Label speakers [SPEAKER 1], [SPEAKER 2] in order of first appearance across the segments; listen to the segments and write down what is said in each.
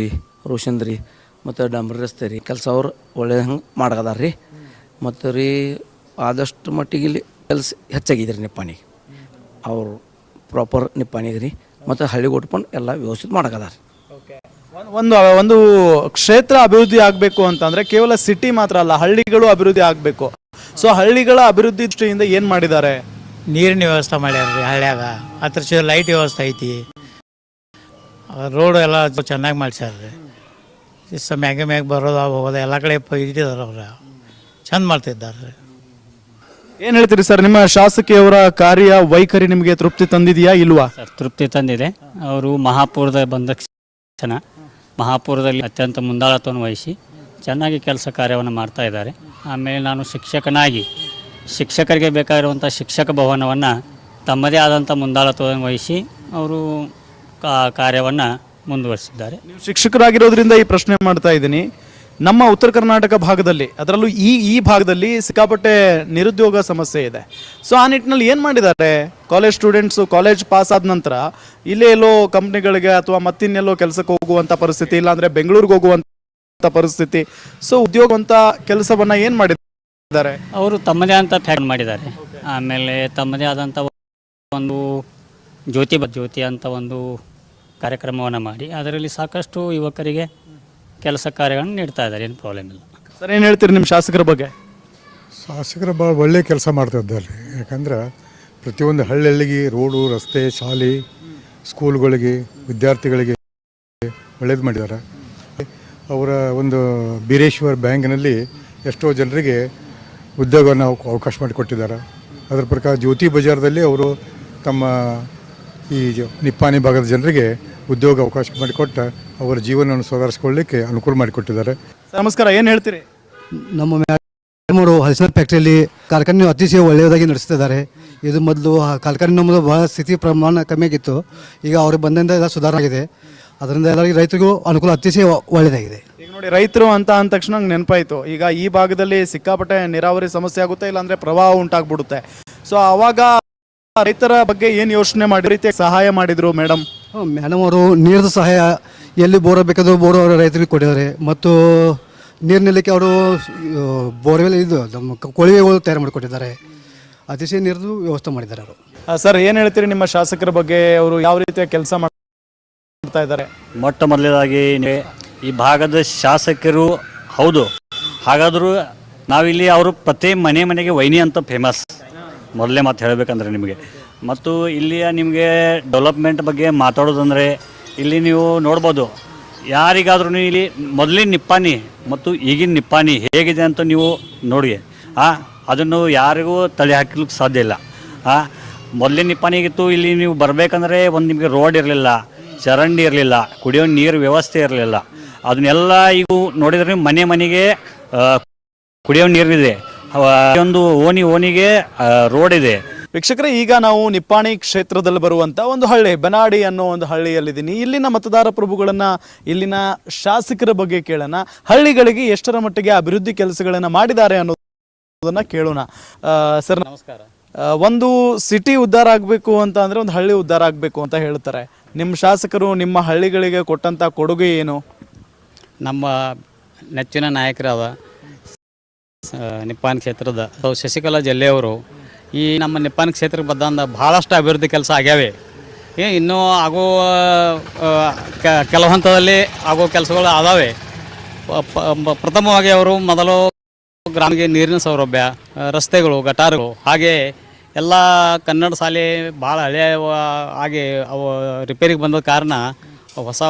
[SPEAKER 1] ರೀ ರೋಷನ್ ರೀ ಮತ್ತು ಡಾಂಬರ್ ರಸ್ತೆ ರೀ ಕೆಲಸ ಅವ್ರು ಒಳ್ಳೆ ಹಂಗೆ ಮಾಡಕದಾರ ರೀ. ಮತ್ತು ರೀ ಆದಷ್ಟು ಮಟ್ಟಿಗೆ ಇಲ್ಲಿ ಕೆಲಸ ಹೆಚ್ಚಾಗಿದೆ ರೀ ನಿಪ್ಪಾಣಿಗೆ. ಅವರು ಪ್ರಾಪರ್ ನಿಪ್ಪಾಣಿಗೆ ರೀ ಮತ್ತು ಹಳ್ಳಿ ಕೊಟ್ಕೊಂಡು ಎಲ್ಲ ವ್ಯವಸ್ಥಿತ ಮಾಡಕದಾರ
[SPEAKER 2] ಓಕೆ. ಒಂದು ಒಂದು ಕ್ಷೇತ್ರ ಅಭಿವೃದ್ಧಿ ಆಗಬೇಕು ಅಂತಂದ್ರೆ ಕೇವಲ ಸಿಟಿ ಮಾತ್ರ ಅಲ್ಲ ಹಳ್ಳಿಗಳು ಅಭಿವೃದ್ಧಿ ಆಗಬೇಕು. ಸೊ ಹಳ್ಳಿಗಳ ಅಭಿವೃದ್ಧಿ ದೃಷ್ಟಿಯಿಂದ ಏನು ಮಾಡಿದ್ದಾರೆ?
[SPEAKER 3] ನೀರಿನ ವ್ಯವಸ್ಥೆ ಮಾಡ್ಯಾರ ರೀ ಹಳ್ಳ್ಯಾಗ. ಅದ್ರ ಲೈಟ್ ವ್ಯವಸ್ಥೆ ಐತಿ. ರೋಡ್ ಎಲ್ಲ ಚೆನ್ನಾಗಿ ಮಾಡ್ಸ್ಯಾರ ರೀ. ಇಷ್ಟ ಮ್ಯಾಗೆ ಮ್ಯಾಗ ಬರೋದು ಹೋಗೋದು ಎಲ್ಲ ಕಡೆ ಇಟ್ಟಿದಾರೆ ಅವ್ರ. ಚಂದ ಮಾಡ್ತಿದ್ದಾರೆ ರೀ.
[SPEAKER 2] ಏನು ಹೇಳ್ತೀರಿ ಸರ್ ನಿಮ್ಮ ಶಾಸಕಿಯವರ ಕಾರ್ಯ ವೈಖರಿ ನಿಮಗೆ ತೃಪ್ತಿ ತಂದಿದೆಯಾ ಇಲ್ವಾ?
[SPEAKER 4] ಸರ್ ತೃಪ್ತಿ ತಂದಿದೆ. ಅವರು ಮಹಾಪುರದ ಬಂದ ಕ್ಷಣ ಮಹಾಪುರದಲ್ಲಿ ಅತ್ಯಂತ ಮುಂದಾಳತ್ವವನ್ನು ವಹಿಸಿ ಚೆನ್ನಾಗಿ ಕೆಲಸ ಕಾರ್ಯವನ್ನು ಮಾಡ್ತಾ ಇದ್ದಾರೆ. ಆಮೇಲೆ ನಾನು ಶಿಕ್ಷಕನಾಗಿ ಶಿಕ್ಷಕರಿಗೆ ಬೇಕಾಗಿರುವಂಥ ಶಿಕ್ಷಕ ಭವನವನ್ನು ತಮ್ಮದೇ ಆದಂಥ ಮುಂದಾಳತ್ವವನ್ನು ವಹಿಸಿ ಅವರು ಕಾ ಕಾರ್ಯವನ್ನು ಮುಂದುವರಿಸಿದ್ದಾರೆ.
[SPEAKER 2] ನೀವು ಶಿಕ್ಷಕರಾಗಿರೋದ್ರಿಂದ ಈ ಪ್ರಶ್ನೆ ಮಾಡ್ತಾ ಇದ್ದೀನಿ. ನಮ್ಮ ಉತ್ತರ ಕರ್ನಾಟಕ ಭಾಗದಲ್ಲಿ ಅದರಲ್ಲೂ ಈ ಈ ಭಾಗದಲ್ಲಿ ಸಿಕ್ಕಾಪಟ್ಟೆ ನಿರುದ್ಯೋಗ ಸಮಸ್ಯೆ ಇದೆ. ಸೊ ಆ ನಿಟ್ಟಿನಲ್ಲಿ ಏನು ಮಾಡಿದ್ದಾರೆ? ಕಾಲೇಜ್ ಸ್ಟೂಡೆಂಟ್ಸು ಕಾಲೇಜ್ ಪಾಸ್ ಆದ ನಂತರ ಇಲ್ಲೇ ಎಲ್ಲೋ ಕಂಪ್ನಿಗಳಿಗೆ ಅಥವಾ ಮತ್ತಿನ್ನೆಲ್ಲೋ ಕೆಲಸಕ್ಕೆ ಹೋಗುವಂಥ ಪರಿಸ್ಥಿತಿ ಇಲ್ಲಾಂದರೆ ಬೆಂಗಳೂರಿಗೆ ಹೋಗುವಂಥ ಪರಿಸ್ಥಿತಿ. ಸೊ ಉದ್ಯೋಗ ಅಂತ ಕೆಲಸವನ್ನು ಏನು ಮಾಡಿದ್ದಾರೆ?
[SPEAKER 4] ಅವರು ತಮ್ಮದೇ ಅಂತ ಫ್ಯಾಕ್ಟ್ ಮಾಡಿದ್ದಾರೆ. ಆಮೇಲೆ ತಮ್ಮದೇ ಆದಂಥ ಒಂದು ಜ್ಯೋತಿ ಬ- ಜ್ಯೋತಿ ಅಂತ ಒಂದು ಕಾರ್ಯಕ್ರಮವನ್ನು ಮಾಡಿ ಅದರಲ್ಲಿ ಸಾಕಷ್ಟು ಯುವಕರಿಗೆ ಕೆಲಸ ಕಾರ್ಯಗಳನ್ನು ನೀಡ್ತಾ ಇದ್ದಾರೆ ಏನು ಪ್ರಾಬ್ಲಮ್ ಇಲ್ಲ.
[SPEAKER 2] ಸರ್ ಏನು ಹೇಳ್ತೀರಿ ನಿಮ್ಮ ಶಾಸಕರ ಬಗ್ಗೆ?
[SPEAKER 5] ಶಾಸಕರು ಭಾಳ ಒಳ್ಳೆಯ ಕೆಲಸ ಮಾಡ್ತಾ ಇದ್ದಾರೆ. ಯಾಕಂದ್ರೆ ಪ್ರತಿಯೊಂದು ಹಳ್ಳಿಗೆ ರೋಡು ರಸ್ತೆ ಶಾಲೆ ಸ್ಕೂಲ್ಗಳಿಗೆ ವಿದ್ಯಾರ್ಥಿಗಳಿಗೆ ಒಳ್ಳೇದು ಮಾಡಿದ್ದಾರೆ. ಅವರ ಒಂದು ಬೀರೇಶ್ವರ್ ಬ್ಯಾಂಕ್ನಲ್ಲಿ ಎಷ್ಟೋ ಜನರಿಗೆ ಉದ್ಯೋಗವನ್ನು ಅವ- ಅವಕಾಶ ಮಾಡಿಕೊಟ್ಟಿದ್ದಾರೆ. ಅದರ ಪ್ರಕಾರ ಜ್ಯೋತಿ ಬಜಾರ್ದಲ್ಲಿ ಅವರು ತಮ್ಮ ಈ ನಿಪ್ಪಾನಿ ನಿಪ್ಪಾಣಿ ಭಾಗದ ಜನರಿಗೆ ಉದ್ಯೋಗ ಅವಕಾಶ ಮಾಡಿಕೊಟ್ಟು ಅವರ ಜೀವನವನ್ನು ಸುಧಾರಿಸ್ಕೊಳ್ಳಿಕ್ಕೆ ಅನುಕೂಲ ಮಾಡಿಕೊಟ್ಟಿದ್ದಾರೆ.
[SPEAKER 2] ನಮಸ್ಕಾರ. ಏನು ಹೇಳ್ತೀರಿ?
[SPEAKER 6] ನಮ್ಮ ಮೂರು ಹಲಸಿನ ಫ್ಯಾಕ್ಟ್ರಿಯಲ್ಲಿ ಕಾರ್ಖಾನೆ ಅತಿಶಯ ಒಳ್ಳೆಯದಾಗಿ ನಡೆಸ್ತಿದ್ದಾರೆ. ಇದು ಮೊದಲು ಆ ಕಾರ್ಖಾನೆ ನಮ್ಮದು ಬಹಳ ಸ್ಥಿತಿ ಪ್ರಮಾಣ ಕಮ್ಮಿ ಆಗಿತ್ತು. ಈಗ ಅವ್ರಿಗೆ ಬಂದಿಂದ ಎಲ್ಲ ಸುಧಾರಣೆ ಆಗಿದೆ. ಅದರಿಂದ ಎಲ್ಲರಿಗೂ ರೈತರಿಗೂ ಅನುಕೂಲ ಅತಿಶಯ ಒಳ್ಳೆಯದಾಗಿದೆ.
[SPEAKER 2] ಈಗ ನೋಡಿ ರೈತರು ಅಂತ ಅಂದ ತಕ್ಷಣ ನಂಗೆ ನೆನಪಾಯಿತು. ಈಗ ಈ ಭಾಗದಲ್ಲಿ ಸಿಕ್ಕಾಪಟ್ಟೆ ನೀರಾವರಿ ಸಮಸ್ಯೆ ಆಗುತ್ತೆ ಇಲ್ಲಾಂದರೆ ಪ್ರವಾಹ ಉಂಟಾಗ್ಬಿಡುತ್ತೆ. ಸೊ ಅವಾಗ ರೈತರ ಬಗ್ಗೆ ಏನು ಯೋಚನೆ ಮಾಡಿ ರೀತಿಯ ಸಹಾಯ ಮಾಡಿದ್ರು ಮೇಡಮ್
[SPEAKER 6] ಮೇಡಮ್ ಅವರು ನೀರಿನ ಸಹಾಯ ಎಲ್ಲಿ ಬೋರ್ ಬೇಕಾದರೂ ಬೋರ್ ಅವರು ರೈತರಿಗೆ ಕೊಟ್ಟಿದ್ದಾರೆ. ಮತ್ತು ನೀರು ನಿಲ್ಲಕ್ಕೆ ಅವರು ಬೋರ್ವೆಲ್ ಇದು ನಮ್ಮ ಕೊಳವೆಗಳು ತಯಾರು ಮಾಡಿಕೊಟ್ಟಿದ್ದಾರೆ. ಅತಿಶಯ ನೀರದು ವ್ಯವಸ್ಥೆ ಮಾಡಿದ್ದಾರೆ ಅವರು.
[SPEAKER 2] ಸರ್ ಏನು ಹೇಳ್ತೀರಿ ನಿಮ್ಮ ಶಾಸಕರ ಬಗ್ಗೆ? ಅವರು ಯಾವ ರೀತಿಯ ಕೆಲಸ ಮಾಡ್ತಾ ಇದ್ದಾರೆ?
[SPEAKER 7] ಮೊಟ್ಟ ಮೊದಲನೇದಾಗಿ ಈ ಭಾಗದ ಶಾಸಕರು ಹೌದು. ಹಾಗಾದರೂ ನಾವಿಲ್ಲಿ ಅವರು ಪ್ರತಿ ಮನೆ ಮನೆಗೆ ವೈನಿ ಅಂತ ಫೇಮಸ್ ಮೊದಲೇ ಮಾತು ಹೇಳಬೇಕಂದ್ರೆ ನಿಮಗೆ. ಮತ್ತು ಇಲ್ಲಿಯ ನಿಮಗೆ ಡೆವಲಪ್ಮೆಂಟ್ ಬಗ್ಗೆ ಮಾತಾಡೋದಂದರೆ ಇಲ್ಲಿ ನೀವು ನೋಡ್ಬೋದು, ಯಾರಿಗಾದ್ರೂ ಇಲ್ಲಿ ಮೊದಲಿನ ನಿಪ್ಪಾನಿ ಮತ್ತು ಈಗಿನ ನಿಪ್ಪಾನಿ ಹೇಗಿದೆ ಅಂತ ನೀವು ನೋಡಿ. ಆ, ಅದನ್ನು ಯಾರಿಗೂ ತಲೆ ಹಾಕಲಿಕ್ಕೆ ಸಾಧ್ಯ ಇಲ್ಲ. ಆ, ಮೊದಲಿನ ನಿಪ್ಪಾನಿಗಿತ್ತು ಇಲ್ಲಿ ನೀವು ಬರಬೇಕಂದ್ರೆ ಒಂದು ನಿಮಗೆ ರೋಡ್ ಇರಲಿಲ್ಲ, ಚರಂಡಿ ಇರಲಿಲ್ಲ, ಕುಡಿಯೋ ನೀರು ವ್ಯವಸ್ಥೆ ಇರಲಿಲ್ಲ. ಅದನ್ನೆಲ್ಲ ಈಗ ನೋಡಿದ್ರೆ ಮನೆ ಮನೆಗೆ ಕುಡಿಯೋ ನೀರಿದೆ. ಒಂದು ಓಣಿ ಓಣಿಗೆ ರೋಡ್ ಇದೆ.
[SPEAKER 2] ವೀಕ್ಷಕರೇ ಈಗ ನಾವು ನಿಪ್ಪಾಣಿ ಕ್ಷೇತ್ರದಲ್ಲಿ ಬರುವಂತ ಒಂದು ಹಳ್ಳಿ ಬೆನಾಡಿ ಅನ್ನೋ ಒಂದು ಹಳ್ಳಿಯಲ್ಲಿದ್ದೀನಿ. ಇಲ್ಲಿನ ಮತದಾರ ಪ್ರಭುಗಳನ್ನ ಇಲ್ಲಿನ ಶಾಸಕರ ಬಗ್ಗೆ ಕೇಳೋಣ. ಹಳ್ಳಿಗಳಿಗೆ ಎಷ್ಟರ ಮಟ್ಟಿಗೆ ಅಭಿವೃದ್ಧಿ ಕೆಲಸಗಳನ್ನ ಮಾಡಿದ್ದಾರೆ ಅನ್ನೋದನ್ನ ಕೇಳೋಣ. ಸರ್ ನಮಸ್ಕಾರ. ಒಂದು ಸಿಟಿ ಉದ್ಧಾರ ಆಗಬೇಕು ಅಂತ ಅಂದ್ರೆ ಒಂದು ಹಳ್ಳಿ ಉದ್ಧಾರ ಆಗಬೇಕು ಅಂತ ಹೇಳ್ತಾರೆ. ನಿಮ್ಮ ಶಾಸಕರು ನಿಮ್ಮ ಹಳ್ಳಿಗಳಿಗೆ ಕೊಟ್ಟಂತ ಕೊಡುಗೆ ಏನು?
[SPEAKER 4] ನಮ್ಮ ನೆಚ್ಚಿನ ನಾಯಕರಾದ ನಿಪ್ಪಾನ್ ಕ್ಷೇತ್ರದ ಶಶಿಕಲಾ ಜಲ್ಲೆಯವರು ಈ ನಮ್ಮ ನಿಪ್ಪಾನ್ ಕ್ಷೇತ್ರಕ್ಕೆ ಬಂದ ಭಾಳಷ್ಟು ಅಭಿವೃದ್ಧಿ ಕೆಲಸ ಆಗ್ಯಾವೆ. ಏ, ಇನ್ನೂ ಆಗೋ ಕೆಲವು ಹಂತದಲ್ಲಿ ಆಗೋ ಕೆಲಸಗಳು ಅದಾವೆ ಪ್ರಥಮವಾಗಿ ಅವರು ಮೊದಲು ಗ್ರಾಮಿಗೆ ನೀರಿನ ಸೌಲಭ್ಯ ರಸ್ತೆಗಳು, ಗಟಾರಗಳು, ಹಾಗೆ ಎಲ್ಲ ಕನ್ನಡ ಶಾಲೆ ಭಾಳ ಹಳೆಯ ಆಗಿ ಅವು ರಿಪೇರಿಗೆ ಬಂದ ಕಾರಣ ಹೊಸ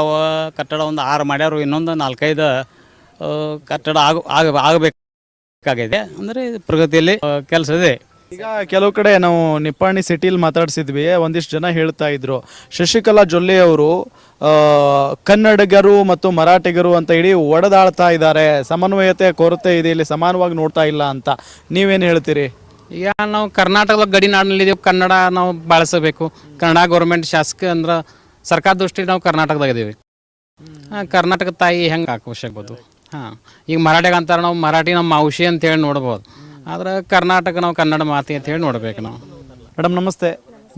[SPEAKER 4] ಕಟ್ಟಡ ಒಂದು ಆರು ಮಾಡ್ಯಾರು, ಇನ್ನೊಂದು ನಾಲ್ಕೈದು ಕಟ್ಟಡ ಆಗ ಆಗ ಆಗಬೇಕಾಗಿದೆ ಅಂದ್ರೆ ಪ್ರಗತಿಯಲ್ಲಿ ಕೆಲಸ ಇದೆ.
[SPEAKER 2] ಈಗ ಕೆಲವು ಕಡೆ ನಾವು ನಿಪ್ಪಾಣಿ ಸಿಟಿಲಿ ಮಾತಾಡ್ಸಿದ್ವಿ. ಒಂದಿಷ್ಟು ಜನ ಹೇಳ್ತಾ ಇದ್ರು. ಶಶಿಕಲಾ ಜೊಲ್ಲೆ ಅವರು ಆ, ಕನ್ನಡಿಗರು ಮತ್ತು ಮರಾಠಿಗರು ಅಂತ ಇಡೀ ಒಡೆದಾಡ್ತಾ ಇದ್ದಾರೆ. ಸಮನ್ವಯತೆ ಕೊರತೆ ಇದೆ. ಇಲ್ಲಿ ಸಮಾನವಾಗಿ ನೋಡ್ತಾ ಇಲ್ಲ ಅಂತ. ನೀವೇನು ಹೇಳ್ತೀರಿ?
[SPEAKER 8] ಈಗ ನಾವು ಕರ್ನಾಟಕದ ಗಡಿನಾಡಿನಲ್ಲಿದ್ದೀವಿ ಕನ್ನಡ ನಾವು ಬಳಸಬೇಕು. ಕನ್ನಡ ಗೌರ್ಮೆಂಟ್ ಶಾಸಕ ಅಂದ್ರೆ ಸರ್ಕಾರ ದೃಷ್ಟಿ ನಾವು ಕರ್ನಾಟಕದಾಗ ಇದೀವಿ ಹಾಂ ಕರ್ನಾಟಕ ತಾಯಿ ಹೆಂಗೆ ಹಾಕೋಶಕ್ಬೋದು ಹಾಂ. ಈಗ ಮರಾಠಿಗೆ ಅಂತಾರೆ ನಾವು ಮರಾಠಿ ನಮ್ಮ ಮಾವುಷಿ ಅಂತೇಳಿ ನೋಡ್ಬೋದು. ಆದ್ರೆ ಕರ್ನಾಟಕ ನಾವು ಕನ್ನಡ ಮಾತಿ ಅಂತ ಹೇಳಿ ನೋಡ್ಬೇಕು ನಾವು.
[SPEAKER 2] ಮೇಡಮ್ ನಮಸ್ತೆ.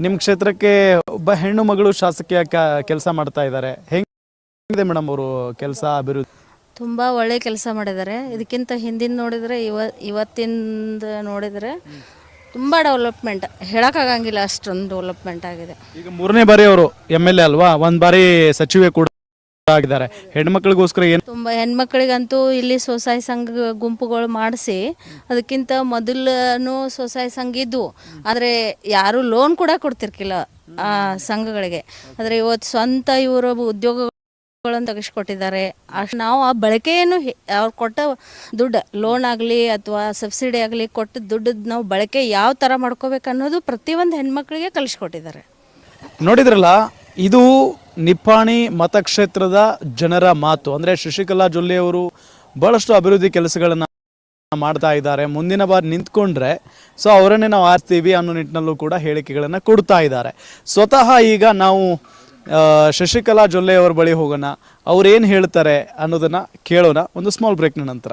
[SPEAKER 2] ನಿಮ್ಮ ಕ್ಷೇತ್ರಕ್ಕೆ ಒಬ್ಬ ಹೆಣ್ಣು ಮಗಳು ಶಾಸಕಿಯ ಕೆಲಸ ಮಾಡ್ತಾ ಇದ್ದಾರೆ. ಹೆಂಗಿದೆ ಮೇಡಮ್ ಅವರು ಕೆಲಸ ಅಭಿವೃದ್ಧಿ?
[SPEAKER 9] ತುಂಬ ಒಳ್ಳೆ ಕೆಲಸ ಮಾಡಿದ್ದಾರೆ. ಇದಕ್ಕಿಂತ ಹಿಂದಿನ ನೋಡಿದರೆ ಇವ ಇವತ್ತಿಂದ ನೋಡಿದರೆ ತುಂಬ ಡೆವಲಪ್ಮೆಂಟ್. ಹೇಳೋಕ್ಕಾಗಂಗಿಲ್ಲ ಅಷ್ಟೊಂದು ಡೆವಲಪ್ಮೆಂಟ್ ಆಗಿದೆ.
[SPEAKER 2] ಈಗ ಮೂರನೇ ಬಾರಿ ಅವರು ಎಂ ಎಲ್ ಎ ಅಲ್ವಾ? ಒಂದು ಬಾರಿ ಸಚಿವೆ ಕೂಡ ಆಗಿದ್ದಾರೆ ಹೆಣ್ಮಕ್ಳಿಗೋಸ್ಕರ ಏನು
[SPEAKER 9] ತುಂಬ ಹೆಣ್ಮಕ್ಳಿಗಂತೂ ಇಲ್ಲಿ ಸ್ವಸಹಾಯ ಸಂಘ ಗುಂಪುಗಳು ಮಾಡಿಸಿ ಅದಕ್ಕಿಂತ ಮೊದಲೂ ಸ್ವಸಹಾಯ ಸಂಘ ಇದ್ವು. ಆದರೆ ಯಾರು ಲೋನ್ ಕೂಡ ಕೊಡ್ತಿರ್ಕಿಲ್ಲ ಆ ಸಂಘಗಳಿಗೆ. ಆದರೆ ಇವತ್ತು ಸ್ವಂತ ಇವರು ಉದ್ಯೋಗ ತೆಗೆಸ್ಕೊಟ್ಟಿದ್ದಾರೆ. ಅಷ್ಟು ನಾವು ಆ ಬಳಕೆಯನ್ನು ಅವ್ರು ಕೊಟ್ಟ ದುಡ್ಡು ಲೋನ್ ಆಗಲಿ ಅಥವಾ ಸಬ್ಸಿಡಿ ಆಗಲಿ ಕೊಟ್ಟ ದುಡ್ಡದ ನಾವು ಬಳಕೆ ಯಾವ ಥರ ಮಾಡ್ಕೋಬೇಕು ಅನ್ನೋದು ಪ್ರತಿಯೊಂದು ಹೆಣ್ಮಕ್ಳಿಗೆ ಕಲಿಸ್ಕೊಟ್ಟಿದ್ದಾರೆ.
[SPEAKER 2] ನೋಡಿದ್ರಲ್ಲ ಇದು ನಿಪ್ಪಾಣಿ ಮತಕ್ಷೇತ್ರದ ಜನರ ಮಾತು. ಅಂದ್ರೆ ಶಶಿಕಲಾ ಜೊಲ್ಲೆ ಅವರು ಬಹಳಷ್ಟು ಅಭಿವೃದ್ಧಿ ಕೆಲಸಗಳನ್ನು ಮಾಡ್ತಾ ಇದ್ದಾರೆ. ಮುಂದಿನ ಬಾರಿ ನಿಂತ್ಕೊಂಡ್ರೆ ಸೊ ಅವರನ್ನೇ ನಾವು ಆರ್ತೀವಿ ಅನ್ನೋ ನಿಟ್ಟಿನಲ್ಲೂ ಕೂಡ ಹೇಳಿಕೆಗಳನ್ನು ಕೊಡ್ತಾ ಇದ್ದಾರೆ. ಸ್ವತಃ ಈಗ ನಾವು ಶಶಿಕಲಾ ಜೊಲ್ಲೆ ಅವರ ಬಳಿ ಹೋಗೋಣ. ಅವ್ರೇನು ಹೇಳ್ತಾರೆ ಅನ್ನೋದನ್ನ ಕೇಳೋಣ. ಒಂದು ಸ್ಮಾಲ್ ಬ್ರೇಕ್ನ ನಂತರ.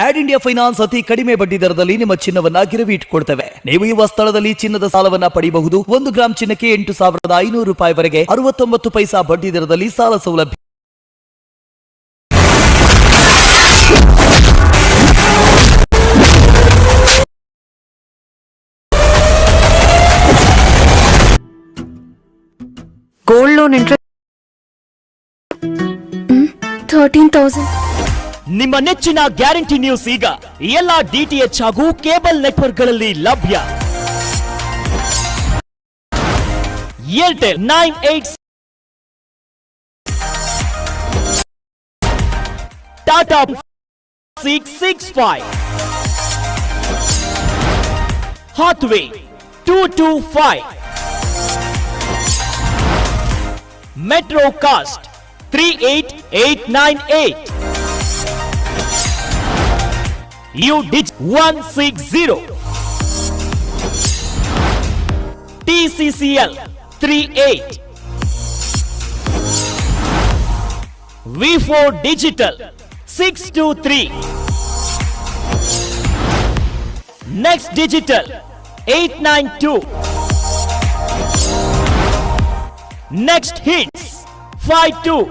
[SPEAKER 10] ad India finance ಅತಿ ಕಡಿಮೆ ಬಡ್ಡಿ ದರದಲ್ಲಿ ನಿಮ್ಮ ಚಿನ್ನವನ್ನ ಗಿರವಿ ಇಟ್ಕೊಳ್ತೇವೆ ನೀವು ಈ ಸ್ಥಳದಲ್ಲಿ ಚಿನ್ನದ ಸಾಲವನ್ನ ಪಡೆಯಬಹುದು ಒಂದು ಗ್ರಾಂ ಚಿನ್ನಕ್ಕೆ ಎಂಟು ಸಾವಿರದ ಐನೂರು ರೂಪಾಯಿವರೆಗೆ ಅರವತ್ತೊಂಬತ್ತು ಪೈಸಾ ಬಡ್ಡಿ ದರದಲ್ಲಿ ಸಾಲ ಸೌಲಭ್ಯ.
[SPEAKER 11] Gold loan interest thirteen thousand
[SPEAKER 10] ನಿಮ್ಮ ನೆಚ್ಚಿನ ಗ್ಯಾರಂಟಿ ನ್ಯೂಸ್ ಈಗ. ಎಲ್ಲಾ ಡಿಟಿಎಚ್ ಹಾಗೂ ಕೇಬಲ್ ನೆಟ್ವರ್ಕ್ಗಳಲ್ಲಿ ಲಭ್ಯ. Airtel nine eight Tata six six five Hathway two two five metro cast three eight eight nine eight You did 160. TCCL 38. V4 Digital 623. Next Digital 892. Next Hits 52.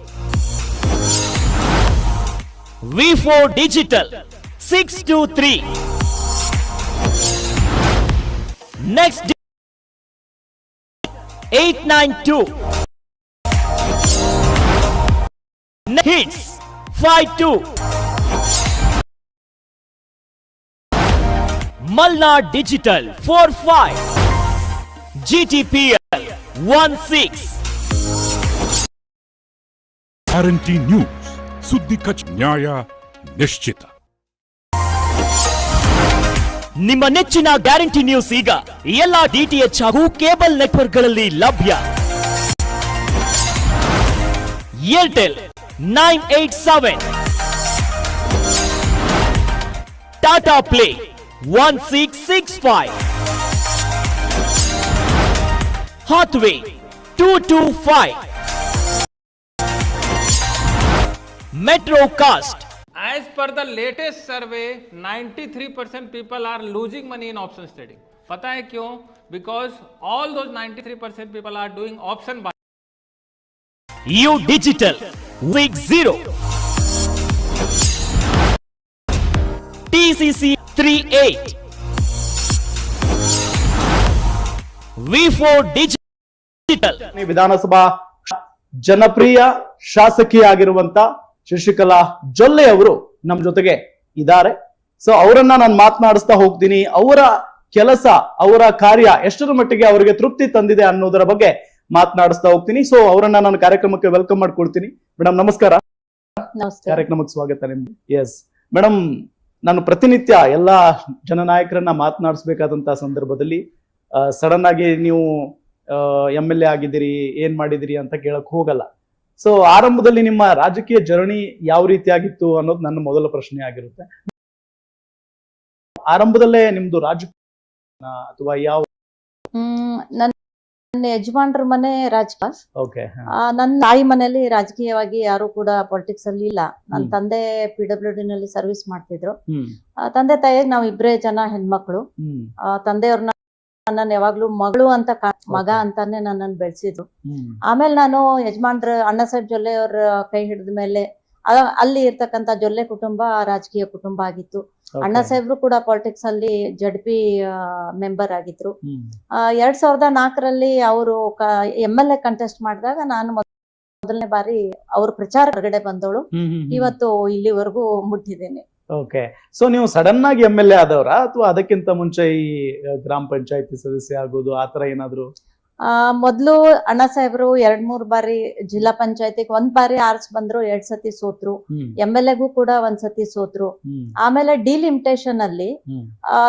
[SPEAKER 10] V four digital six two three next eight nine two hits five two Malnad Digital 45 GTPL 16
[SPEAKER 12] guarantee news ಸುದ್ದಿ ಕಚ್ ನ್ಯಾಯ ನಿಶ್ಚಿತ.
[SPEAKER 10] ನಿಮ್ಮ ನೆಚ್ಚಿನ guarantee news ಈಗ ಎಲ್ಲಾ DTH ಹಾಗೂ cable ನೆಟ್ವರ್ಕ್ಗಳಲ್ಲಿ ಲಭ್ಯ. Airtel nine eight seven. Tata play one six six five. Hathway two two five. Metro cost
[SPEAKER 8] As per the latest survey, 93% people are losing money in options trading. पता है क्यों? Because all those 93% people are doing option buying.
[SPEAKER 10] U digital six zero TCC three eight V four digital
[SPEAKER 2] ಈ ವಿಧಾನಸಭಾ ಜನಪ್ರಿಯ ಶಾಸಕಿ ಆಗಿರುವಂತ ಶಶಿಕಲಾ ಜೊಲ್ಲೆ ಅವರು ನಮ್ಮ ಜೊತೆಗೆ ಇದ್ದಾರೆ. ಸೊ ಅವರನ್ನ ನಾನು ಮಾತನಾಡಿಸ್ತಾ ಹೋಗ್ತೀನಿ. ಅವರ ಕೆಲಸ ಅವರ ಕಾರ್ಯ ಎಷ್ಟರ ಮಟ್ಟಿಗೆ ಅವರಿಗೆ ತೃಪ್ತಿ ತಂದಿದೆ ಅನ್ನೋದರ ಬಗ್ಗೆ ಮಾತನಾಡಿಸ್ತಾ ಹೋಗ್ತೀನಿ. ಸೊ ಅವರನ್ನ ನಾನು ಕಾರ್ಯಕ್ರಮಕ್ಕೆ ವೆಲ್ಕಮ್ ಮಾಡ್ಕೊಳ್ತೀನಿ ಮೇಡಮ್ ನಮಸ್ಕಾರ.
[SPEAKER 13] ನಮಸ್ಕಾರ
[SPEAKER 2] ಕಾರ್ಯಕ್ರಮಕ್ಕೆ ಸ್ವಾಗತ ನಿಮ್ಗೆ. ಎಸ್ ಮೇಡಮ್ ನಾನು ಪ್ರತಿನಿತ್ಯ ಎಲ್ಲಾ ಜನನಾಯಕರನ್ನ ಮಾತನಾಡಿಸ್ಬೇಕಾದಂತ ಸಂದರ್ಭದಲ್ಲಿ ಸಡನ್ ಆಗಿ ನೀವು ಎಂ ಎಲ್ ಎ ಆಗಿದ್ದೀರಿ ಏನ್ ಮಾಡಿದಿರಿ ಅಂತ ಕೇಳಕ್ ಹೋಗಲ್ಲ. ಸೊ ಆರಂಭದಲ್ಲಿ ನಿಮ್ಮ ರಾಜಕೀಯ ಜರ್ನಿ ಯಾವ ರೀತಿಯಾಗಿತ್ತು ಅನ್ನೋದು ನನ್ನ ಮೊದಲ ಪ್ರಶ್ನೆ ಆಗಿರುತ್ತೆ. ಆರಂಭದಲ್ಲೇ ನಿಮ್ದು ರಾಜಕೀಯ ಅಥವಾ ಯಾವ
[SPEAKER 13] ನನ್ನ ಯಜಮಾನ್ರ ಮನೆ ಆ, ನನ್ನ ತಾಯಿ ಮನೆಯಲ್ಲಿ ರಾಜಕೀಯವಾಗಿ ಯಾರು ಕೂಡ ಪಾಲಿಟಿಕ್ಸ್ ಅಲ್ಲಿ ಇಲ್ಲ. ನನ್ನ ತಂದೆ ಪಿ ಡಬ್ಲ್ಯೂ ಡಿ ನಲ್ಲಿ ಸರ್ವಿಸ್ ಮಾಡ್ತಿದ್ರು. ತಂದೆ ತಾಯಿಯಾಗಿ ನಾವ್ ಇಬ್ರೇ ಜನ ಹೆಣ್ಮಕ್ಳು. ತಂದೆಯವ್ರನ್ನ ನನ್ನನ್ನು ಯಾವಾಗ್ಲೂ ಮಗಳು ಅಂತ ಮಗ. ಅಂತಾನೆ ನನ್ನನ್ನು ಬೆಳೆಸಿದ್ರು ಆಮೇಲೆ ನಾನು ಯಜಮಾನ್ರ ಅಣ್ಣ ಸಾಹೇಬ್ ಜೊಲ್ಲೆ ಅವ್ರ ಕೈ ಹಿಡಿದ ಮೇಲೆ ಅಲ್ಲಿ ಇರ್ತಕ್ಕಂತ ಜೊಲ್ಲೆ ಕುಟುಂಬ ರಾಜಕೀಯ ಕುಟುಂಬ ಆಗಿತ್ತು. ಅಣ್ಣ. ಸಾಹೇಬ್ರು ಕೂಡ ಪಾಲಿಟಿಕ್ಸ್ ಅಲ್ಲಿ ಜಡ್ ಪಿ ಮೆಂಬರ್ ಆಗಿದ್ರು. ಎರಡ್ ಸಾವಿರದ ನಾಲ್ಕರಲ್ಲಿ ಅವರು ಎಂ ಎಲ್ ಎ ಕಂಟೆಸ್ಟ್ ಮಾಡಿದಾಗ ನಾನು ಮೊದ್- ಮೊದಲನೇ ಬಾರಿ ಅವ್ರ ಪ್ರಚಾರ ಹೊರಗಡೆ ಬಂದವಳು. ಇವತ್ತು ಇಲ್ಲಿವರೆಗೂ ಮುಟ್ಟಿದ್ದೇನೆ.
[SPEAKER 2] ಓಕೆ ಸೊ ನೀವು ಸಡನ್ ಆಗಿ ಎಂ ಎಲ್ ಎ ಆದವರ? ಅಥವಾ ಅದಕ್ಕಿಂತ ಮುಂಚೆ ಈ ಗ್ರಾಮ ಪಂಚಾಯತಿ ಸದಸ್ಯ ಆಗೋದು ಆತರ ಏನಾದ್ರು?
[SPEAKER 13] ಆ ಮೊದ್ಲು ಅಣ್ಣ ಸಾಹೇಬ್ರು ಎರಡ್ ಮೂರ್ ಬಾರಿ ಜಿಲ್ಲಾ ಪಂಚಾಯತಿಗೆ ಒಂದ್ ಬಾರಿ ಆರ್ಸ್ ಬಂದ್ರು ಎರಡ್ ಸತಿ ಸೋತ್ರು. ಎಂ ಎಲ್ ಎಗೂ ಕೂಡ ಒಂದ್ ಸತಿ ಸೋತ್ರು. ಆಮೇಲೆ ಡಿಲಿಮಿಟೇಷನ್ ಅಲ್ಲಿ ಆ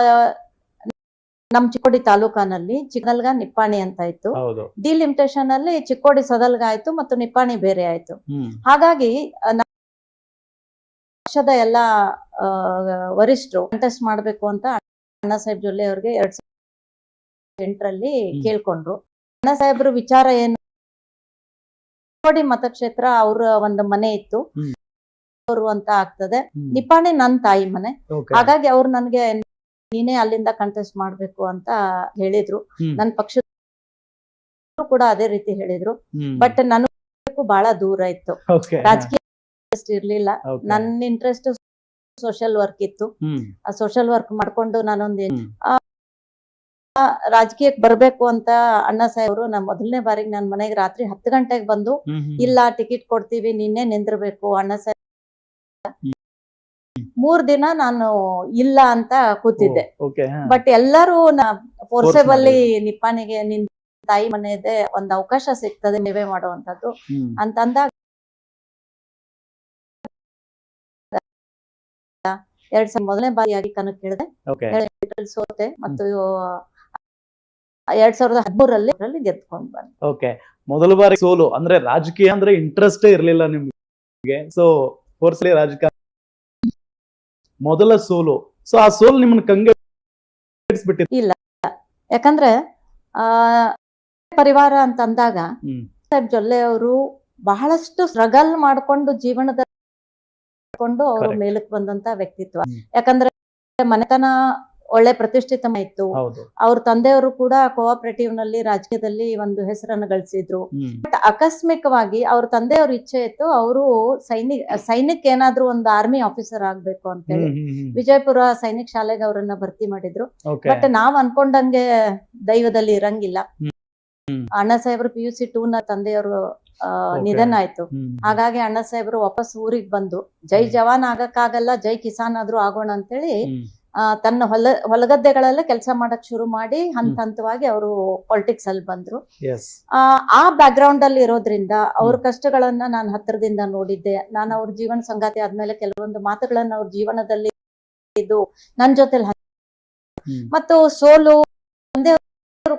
[SPEAKER 13] ನಮ್ ಚಿಕ್ಕೋಡಿ ತಾಲೂಕಾನಲ್ಲಿ ಚಿಕ್ಕಲ್ಗ ನಿಪ್ಪಾಣಿ ಅಂತ ಇತ್ತು.
[SPEAKER 2] ಡಿ
[SPEAKER 13] ಡಿಲಿಮಿಟೇಷನ್ ಅಲ್ಲಿ ಚಿಕ್ಕೋಡಿ ಸದಲ್ಗ ಆಯ್ತು ಮತ್ತು ನಿಪ್ಪಾಣಿ ಬೇರೆ ಆಯ್ತು. ಹಾಗಾಗಿ ಪಕ್ಷದ ಎಲ್ಲ ವರಿಷ್ಠರು ಕಂಟೆಸ್ಟ್ ಮಾಡಬೇಕು ಅಂತ ಅಣ್ಣ ಸಾಹೇಬ್ ಜೊಲ್ಲೆ ಅವ್ರಿಗೆ ಎರಡ್ ಸಾವಿರದ ಎಂಟರಲ್ಲಿ. ಕೇಳ್ಕೊಂಡ್ರು. ಅಣ್ಣ ಸಾಹೇಬ್ರ ವಿಚಾರ ಏನು ಚಿಕ್ಕೋಡಿ ಮತಕ್ಷೇತ್ರ ಅವ್ರ ಒಂದು ಮನೆ ಇತ್ತು. ಅವರು ಅಂತ ಆಗ್ತದೆ. ನಿಪಾಣಿ ನನ್ ತಾಯಿ ಮನೆ. ಹಾಗಾಗಿ ಅವ್ರು ನನ್ಗೆ ನೀನೇ ಅಲ್ಲಿಂದ ಕಂಟೆಸ್ಟ್ ಮಾಡ್ಬೇಕು ಅಂತ ಹೇಳಿದ್ರು.
[SPEAKER 2] ನನ್ನ
[SPEAKER 13] ನನ್ ಪಕ್ಷ ಕೂಡ ಅದೇ ರೀತಿ ಹೇಳಿದ್ರು. ಬಟ್ ನನಗೂ ಬಹಳ ದೂರ ಇತ್ತು. ರಾಜಕೀಯ interest ಇರ್ಲಿಲ್ಲ. ನನ್ನ ಇಂಟ್ರೆಸ್ಟ್ ಸೋಷಿಯಲ್ ವರ್ಕ್ ಇತ್ತು. ಆ ಸೋಷಿಯಲ್ ವರ್ಕ್ ಮಾಡ್ಕೊಂಡು ನಾನೊಂದು ರಾಜಕೀಯಕ್ಕೆ ಬರ್ಬೇಕು ಅಂತ ಅಣ್ಣ ಸಾಹೇಬ್ರು ನಾ ಮೊದಲನೇ ಬಾರಿಗೆ ನನ್ನ ಮನೆಗೆ ರಾತ್ರಿ ಹತ್ತು ಗಂಟೆಗೆ ಬಂದು. ಇಲ್ಲ ಟಿಕೆಟ್ ಕೊಡ್ತೀವಿ ನಿನ್ನೆ ನಿಂದಿರ್ಬೇಕು ಅಣ್ಣ ಸಾಹೇಬ್ ಮೂರ್ ದಿನ ನಾನು ಇಲ್ಲ ಅಂತ ಕೂತಿದ್ದೆ. ಬಟ್ ಎಲ್ಲರೂ ಫೋರ್ಸೇಬಲ್
[SPEAKER 2] ಮಾಡಿ.
[SPEAKER 13] ನಿಪ್ಪಾಣಿಗೆ ನಿನ್ ತಾಯಿ ಮನೆ ಇದೆ ಒಂದ್ ಅವಕಾಶ ಸಿಗ್ತದೆ ನೀವೇ ಮಾಡುವಂತದ್ದು ಅಂತಂದಾಗ ಎರಡ್ ಸಾವಿರ ಮೊದಲನೇ ಬಾರಿಯಾಗಿ ಕನಕ್ ಇದ್ರಲ್ಲಿ ಸೋತೆ ಮತ್ತು ಎರಡ್ ಸಾವಿರದ ಹದಿಮೂರಲ್ಲಿ ಗೆದ್ಕೊಂಡ್ ಬಂದೆ.
[SPEAKER 2] ಓಕೆ ಮೊದಲ ಬಾರಿ ಸೋಲು. ಅಂದ್ರೆ ರಾಜಕೀಯ ಅಂದ್ರೆ ಇಂಟ್ರೆಸ್ಟ್ ಇರ್ಲಿಲ್ಲ ನಿಮ್ಗೆ. ಸೊ ಫೋರ್ಸ್ಲಿ ರಾಜಕೀಯ ಮೊದಲ ಸೋಲು. ಸೊ ಆ ಸೋಲು ನಿಮ್ಮನ್ನ ಕಂಗೆ ಇಲ್ಲ.
[SPEAKER 13] ಯಾಕಂದ್ರೆ ಆ ಪರಿವಾರ ಅಂತ ಅಂದಾಗ. ಸಾಹೇಬ್ ಜೊಲ್ಲೆ ಅವರು ಬಹಳಷ್ಟು ಸ್ಟ್ರಗಲ್ ಮಾಡ್ಕೊಂಡು ಜೀವನದ ಕೊಂಡು ಅವರು
[SPEAKER 2] ಮೇಲಕ್
[SPEAKER 13] ಮೇಲಕ್ಕೆ ಬಂದಂತ ವ್ಯಕ್ತಿತ್ವ. ಯಾಕಂದ್ರೆ ಮನೆತನ ಒಳ್ಳೆ ಪ್ರತಿಷ್ಠಿತ ಇತ್ತು. ಅವ್ರ ತಂದೆಯವರು ಕೂಡ ಕೋಆಪರೇಟಿವ್ನಲ್ಲಿ ರಾಜಕೀಯದಲ್ಲಿ ಒಂದು ಹೆಸರನ್ನು ಗಳಿಸಿದ್ರು. ಬಟ್ ಆಕಸ್ಮಿಕವಾಗಿ ಅವ್ರ ತಂದೆಯವ್ರ ಇಚ್ಛೆ ಇತ್ತು ಅವರು ಸೈನಿಕ್ ಸೈನಿಕ್ ಏನಾದ್ರು ಒಂದು ಆರ್ಮಿ ಆಫೀಸರ್ ಆಗ್ಬೇಕು ಅಂತ ಹೇಳಿ ವಿಜಯಪುರ ಸೈನಿಕ್ ಶಾಲೆಗೆ ಅವರನ್ನ ಭರ್ತಿ ಮಾಡಿದ್ರು. ಬಟ್ ನಾವ್ ಅನ್ಕೊಂಡಂಗೆ ದೈವದಲ್ಲಿ ಇರಂಗಿಲ್ಲ. ಅಣ್ಣ ಸಾಹೇಬ್ರು ಪಿ ಯು ಸಿ ಟೂ ನ ತಂದೆಯವರು. ನಿಧನ ಆಯ್ತು. ಹಾಗಾಗಿ ಅಣ್ಣ ಸಾಹೇಬ್ರು ವಾಪಸ್ ಊರಿಗೆ ಬಂದು ಜೈ ಜವಾನ್ ಆಗಕ್ಕಾಗಲ್ಲ ಜೈ ಕಿಸಾನ್ ಆದ್ರೂ ಆಗೋಣ ಅಂತೇಳಿ ತನ್ನ ಹೊಲ ಹೊಲಗದ್ದೆಗಳೆಲ್ಲ ಕೆಲಸ ಮಾಡಕ್ ಶುರು ಮಾಡಿ ಹಂತ ಹಂತವಾಗಿ ಅವರು ಪೊಲಿಟಿಕ್ಸ್ ಅಲ್ಲಿ ಬಂದ್ರು. ಆ, ಬ್ಯಾಕ್ ಗ್ರೌಂಡ್ ಅಲ್ಲಿ ಇರೋದ್ರಿಂದ ಅವ್ರ ಕಷ್ಟಗಳನ್ನ ನಾನು ಹತ್ತಿರದಿಂದ ನೋಡಿದ್ದೆ. ನಾನು ಅವ್ರ ಜೀವನ ಸಂಗಾತಿ ಆದ್ಮೇಲೆ ಕೆಲವೊಂದು ಮಾತುಗಳನ್ನ ಅವ್ರ ಜೀವನದಲ್ಲಿ ಇದು ನನ್ ಜೊತೆಲಿ. ಮತ್ತು ಸೋಲು ಒಂದೇ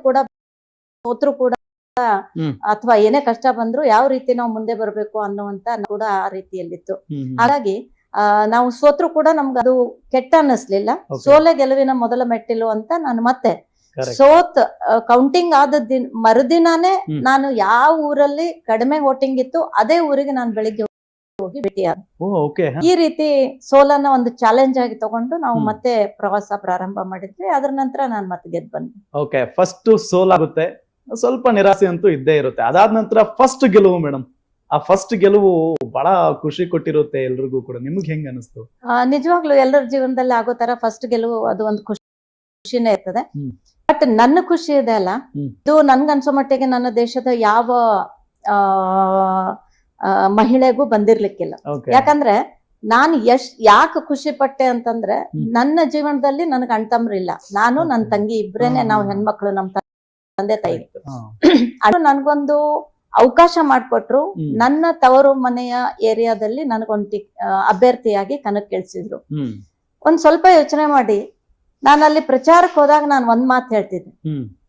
[SPEAKER 13] ಕೂಡ ಸೋತ್ರು ಕೂಡ. ಅಥವಾ ಏನೇ ಕಷ್ಟ ಬಂದ್ರು ಯಾವ ರೀತಿ ನಾವು ಮುಂದೆ ಬರ್ಬೇಕು ಅನ್ನುವಂತ ಕೂಡ ಆ ರೀತಿಯಲ್ಲಿತ್ತು. ಹಾಗಾಗಿ ಆ, ನಾವು ಸೋತ್ರು ಕೂಡ ನಮ್ಗೆ ಅದು ಕೆಟ್ಟ ಅನ್ನಿಸ್ಲಿಲ್ಲ. ಸೋಲೆ ಗೆಲುವಿನ ಮೊದಲ ಮೆಟ್ಟಿಲು ಅಂತ ನಾನು ಮತ್ತೆ ಸೋತ್ ಕೌಂಟಿಂಗ್ ಆದ ದಿನ ಮರುದಿನಾನೇ ನಾನು ಯಾವ ಊರಲ್ಲಿ ಕಡಿಮೆ ವೋಟಿಂಗ್ ಇತ್ತು ಅದೇ ಊರಿಗೆ ನಾನು ಬೆಳಿಗ್ಗೆ ಹೋಗಿ ಭೇಟಿಯಾದ. ಈ ರೀತಿ ಸೋಲನ್ನ ಒಂದು ಚಾಲೆಂಜ್ ಆಗಿ ತಗೊಂಡು ನಾವು ಮತ್ತೆ ಪ್ರವಾಸ ಪ್ರಾರಂಭ ಮಾಡಿದ್ವಿ. ಅದ್ರ ನಂತರ ನಾನು ಮತ್ತೆ ಗೆದ್ದು ಬಂದೆ.
[SPEAKER 2] ಓಕೆ ಫಸ್ಟ್ ಸೋಲಾಗುತ್ತೆ. ಸ್ವಲ್ಪ ನಿರಾಸೆ ಅಂತೂ ಇದ್ದೇ ಇರುತ್ತೆ. ಅದಾದ ನಂತರ ಫಸ್ಟ್ ಗೆಲುವು ಮೇಡಮ್ ಆ ಫಸ್ಟ್ ಗೆಲುವು ಬಹಳ ಖುಷಿ ಕೊಟ್ಟಿರುತ್ತೆ ಎಲ್ರಿಗೂ ಕೂಡ. ನಿಮ್ಗೆ ಹೆಂಗ್ ಅನಿಸ್ತು?
[SPEAKER 13] ನಿಜವಾಗ್ಲೂ ಎಲ್ಲರ ಜೀವನದಲ್ಲಿ ಆಗೋ ತರ ಫಸ್ಟ್ ಗೆಲುವು ಅದು ಒಂದು ಖುಷಿ ಖುಷಿನೇ ಇರ್ತದೆ. ಬಟ್ ನನ್ನ ಖುಷಿ ಇದೆ ಅಲ್ಲ. ಇದು ನನ್ಗನ್ಸೋ ಮಟ್ಟಿಗೆ ನನ್ನ ದೇಶದ ಯಾವ ಮಹಿಳೆಗೂ ಬಂದಿರ್ಲಿಕ್ಕಿಲ್ಲ. ಯಾಕಂದ್ರೆ ನಾನು ಎಷ್ಟ್ ಯಾಕೆ ಖುಷಿ ಪಟ್ಟೆ ಅಂತಂದ್ರೆ ನನ್ನ ಜೀವನದಲ್ಲಿ ನನಗೆ ಅಣ್ತಮ್ರಿಲ್ಲ ನಾನು ನನ್ನ ತಂಗಿ ಇಬ್ರೇನೆ. ನಾವು ಹೆಣ್ಮಕ್ಳು ನಮ್ಮ ತಂದೆ ತಾಯಿ. ಅದು ನನ್ಗೊಂದು ಅವಕಾಶ ಮಾಡಿಕೊಟ್ರು. ನನ್ನ ತವರು ಮನೆಯ ಏರಿಯಾದಲ್ಲಿ ನನಗೊಂದು ಟಿ ಅಭ್ಯರ್ಥಿಯಾಗಿ ಕಣಕ್ಕಿಳಿಸಿದ್ರು
[SPEAKER 2] ಕೇಳಿಸಿದ್ರು
[SPEAKER 13] ಒಂದ್ ಸ್ವಲ್ಪ ಯೋಚನೆ ಮಾಡಿ. ನಾನು ಅಲ್ಲಿ ಪ್ರಚಾರಕ್ಕೆ ಹೋದಾಗ ನಾನು ಒಂದ್ ಮಾತು ಹೇಳ್ತಿದ್ದೆ.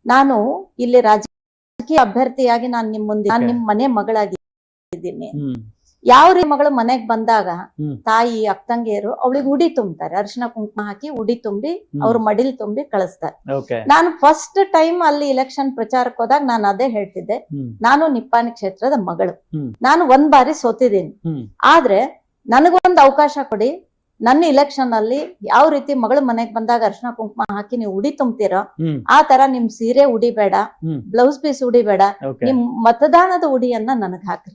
[SPEAKER 13] ನಾನು ಇಲ್ಲಿ ರಾಜಕೀಯ ಅಭ್ಯರ್ಥಿಯಾಗಿ ನಾನು ನಿಮ್ ಮುಂದೆ ನಾನು. ನಿಮ್ ಮನೆ ಮಗಳಾಗಿ ಯಾವ ರೀ ಮಗಳು ಮನೆಗ್ ಬಂದಾಗ ತಾಯಿ ಅಕ್ತಂಗಿಯರು ಅವಳಿಗೆ ಉಡಿ ತುಂಬ್ತಾರೆ. ಅರಿಶಿನ ಕುಂಕುಮ ಹಾಕಿ ಉಡಿ ತುಂಬಿ ಅವ್ರ ಮಡಿಲ್ ತುಂಬಿ ಕಳಿಸ್ತಾರೆ. ನಾನು ಫಸ್ಟ್ ಟೈಮ್ ಅಲ್ಲಿ ಇಲೆಕ್ಷನ್ ಪ್ರಚಾರಕ್ಕೆ ಹೋದಾಗ ನಾನು ಅದೇ ಹೇಳ್ತಿದ್ದೆ. ನಾನು ನಿಪ್ಪಾಣಿ ಕ್ಷೇತ್ರದ ಮಗಳು. ನಾನು ಒಂದ್ ಬಾರಿ ಸೋತಿದ್ದೀನಿ. ಆದ್ರೆ ನನಗೊಂದು ಅವಕಾಶ ಕೊಡಿ. ನನ್ನ ಇಲೆಕ್ಷನ್ ಅಲ್ಲಿ ಯಾವ ರೀತಿ ಮಗಳು ಮನೆಗ್ ಬಂದಾಗ ಅರ್ಶನ ಕುಂಕುಮ ಹಾಕಿ ನೀವು ಉಡಿ ತುಂಬ್ತೀರೋ ಆ ತರ ನಿಮ್ ಸೀರೆ ಉಡಿಬೇಡ. ಬ್ಲೌಸ್ ಪೀಸ್ ಉಡಿಬೇಡ ನಿಮ್ ಮತದಾನದ ಉಡಿಯನ್ನ ನನಗ್ ಹಾಕ್ರಿ.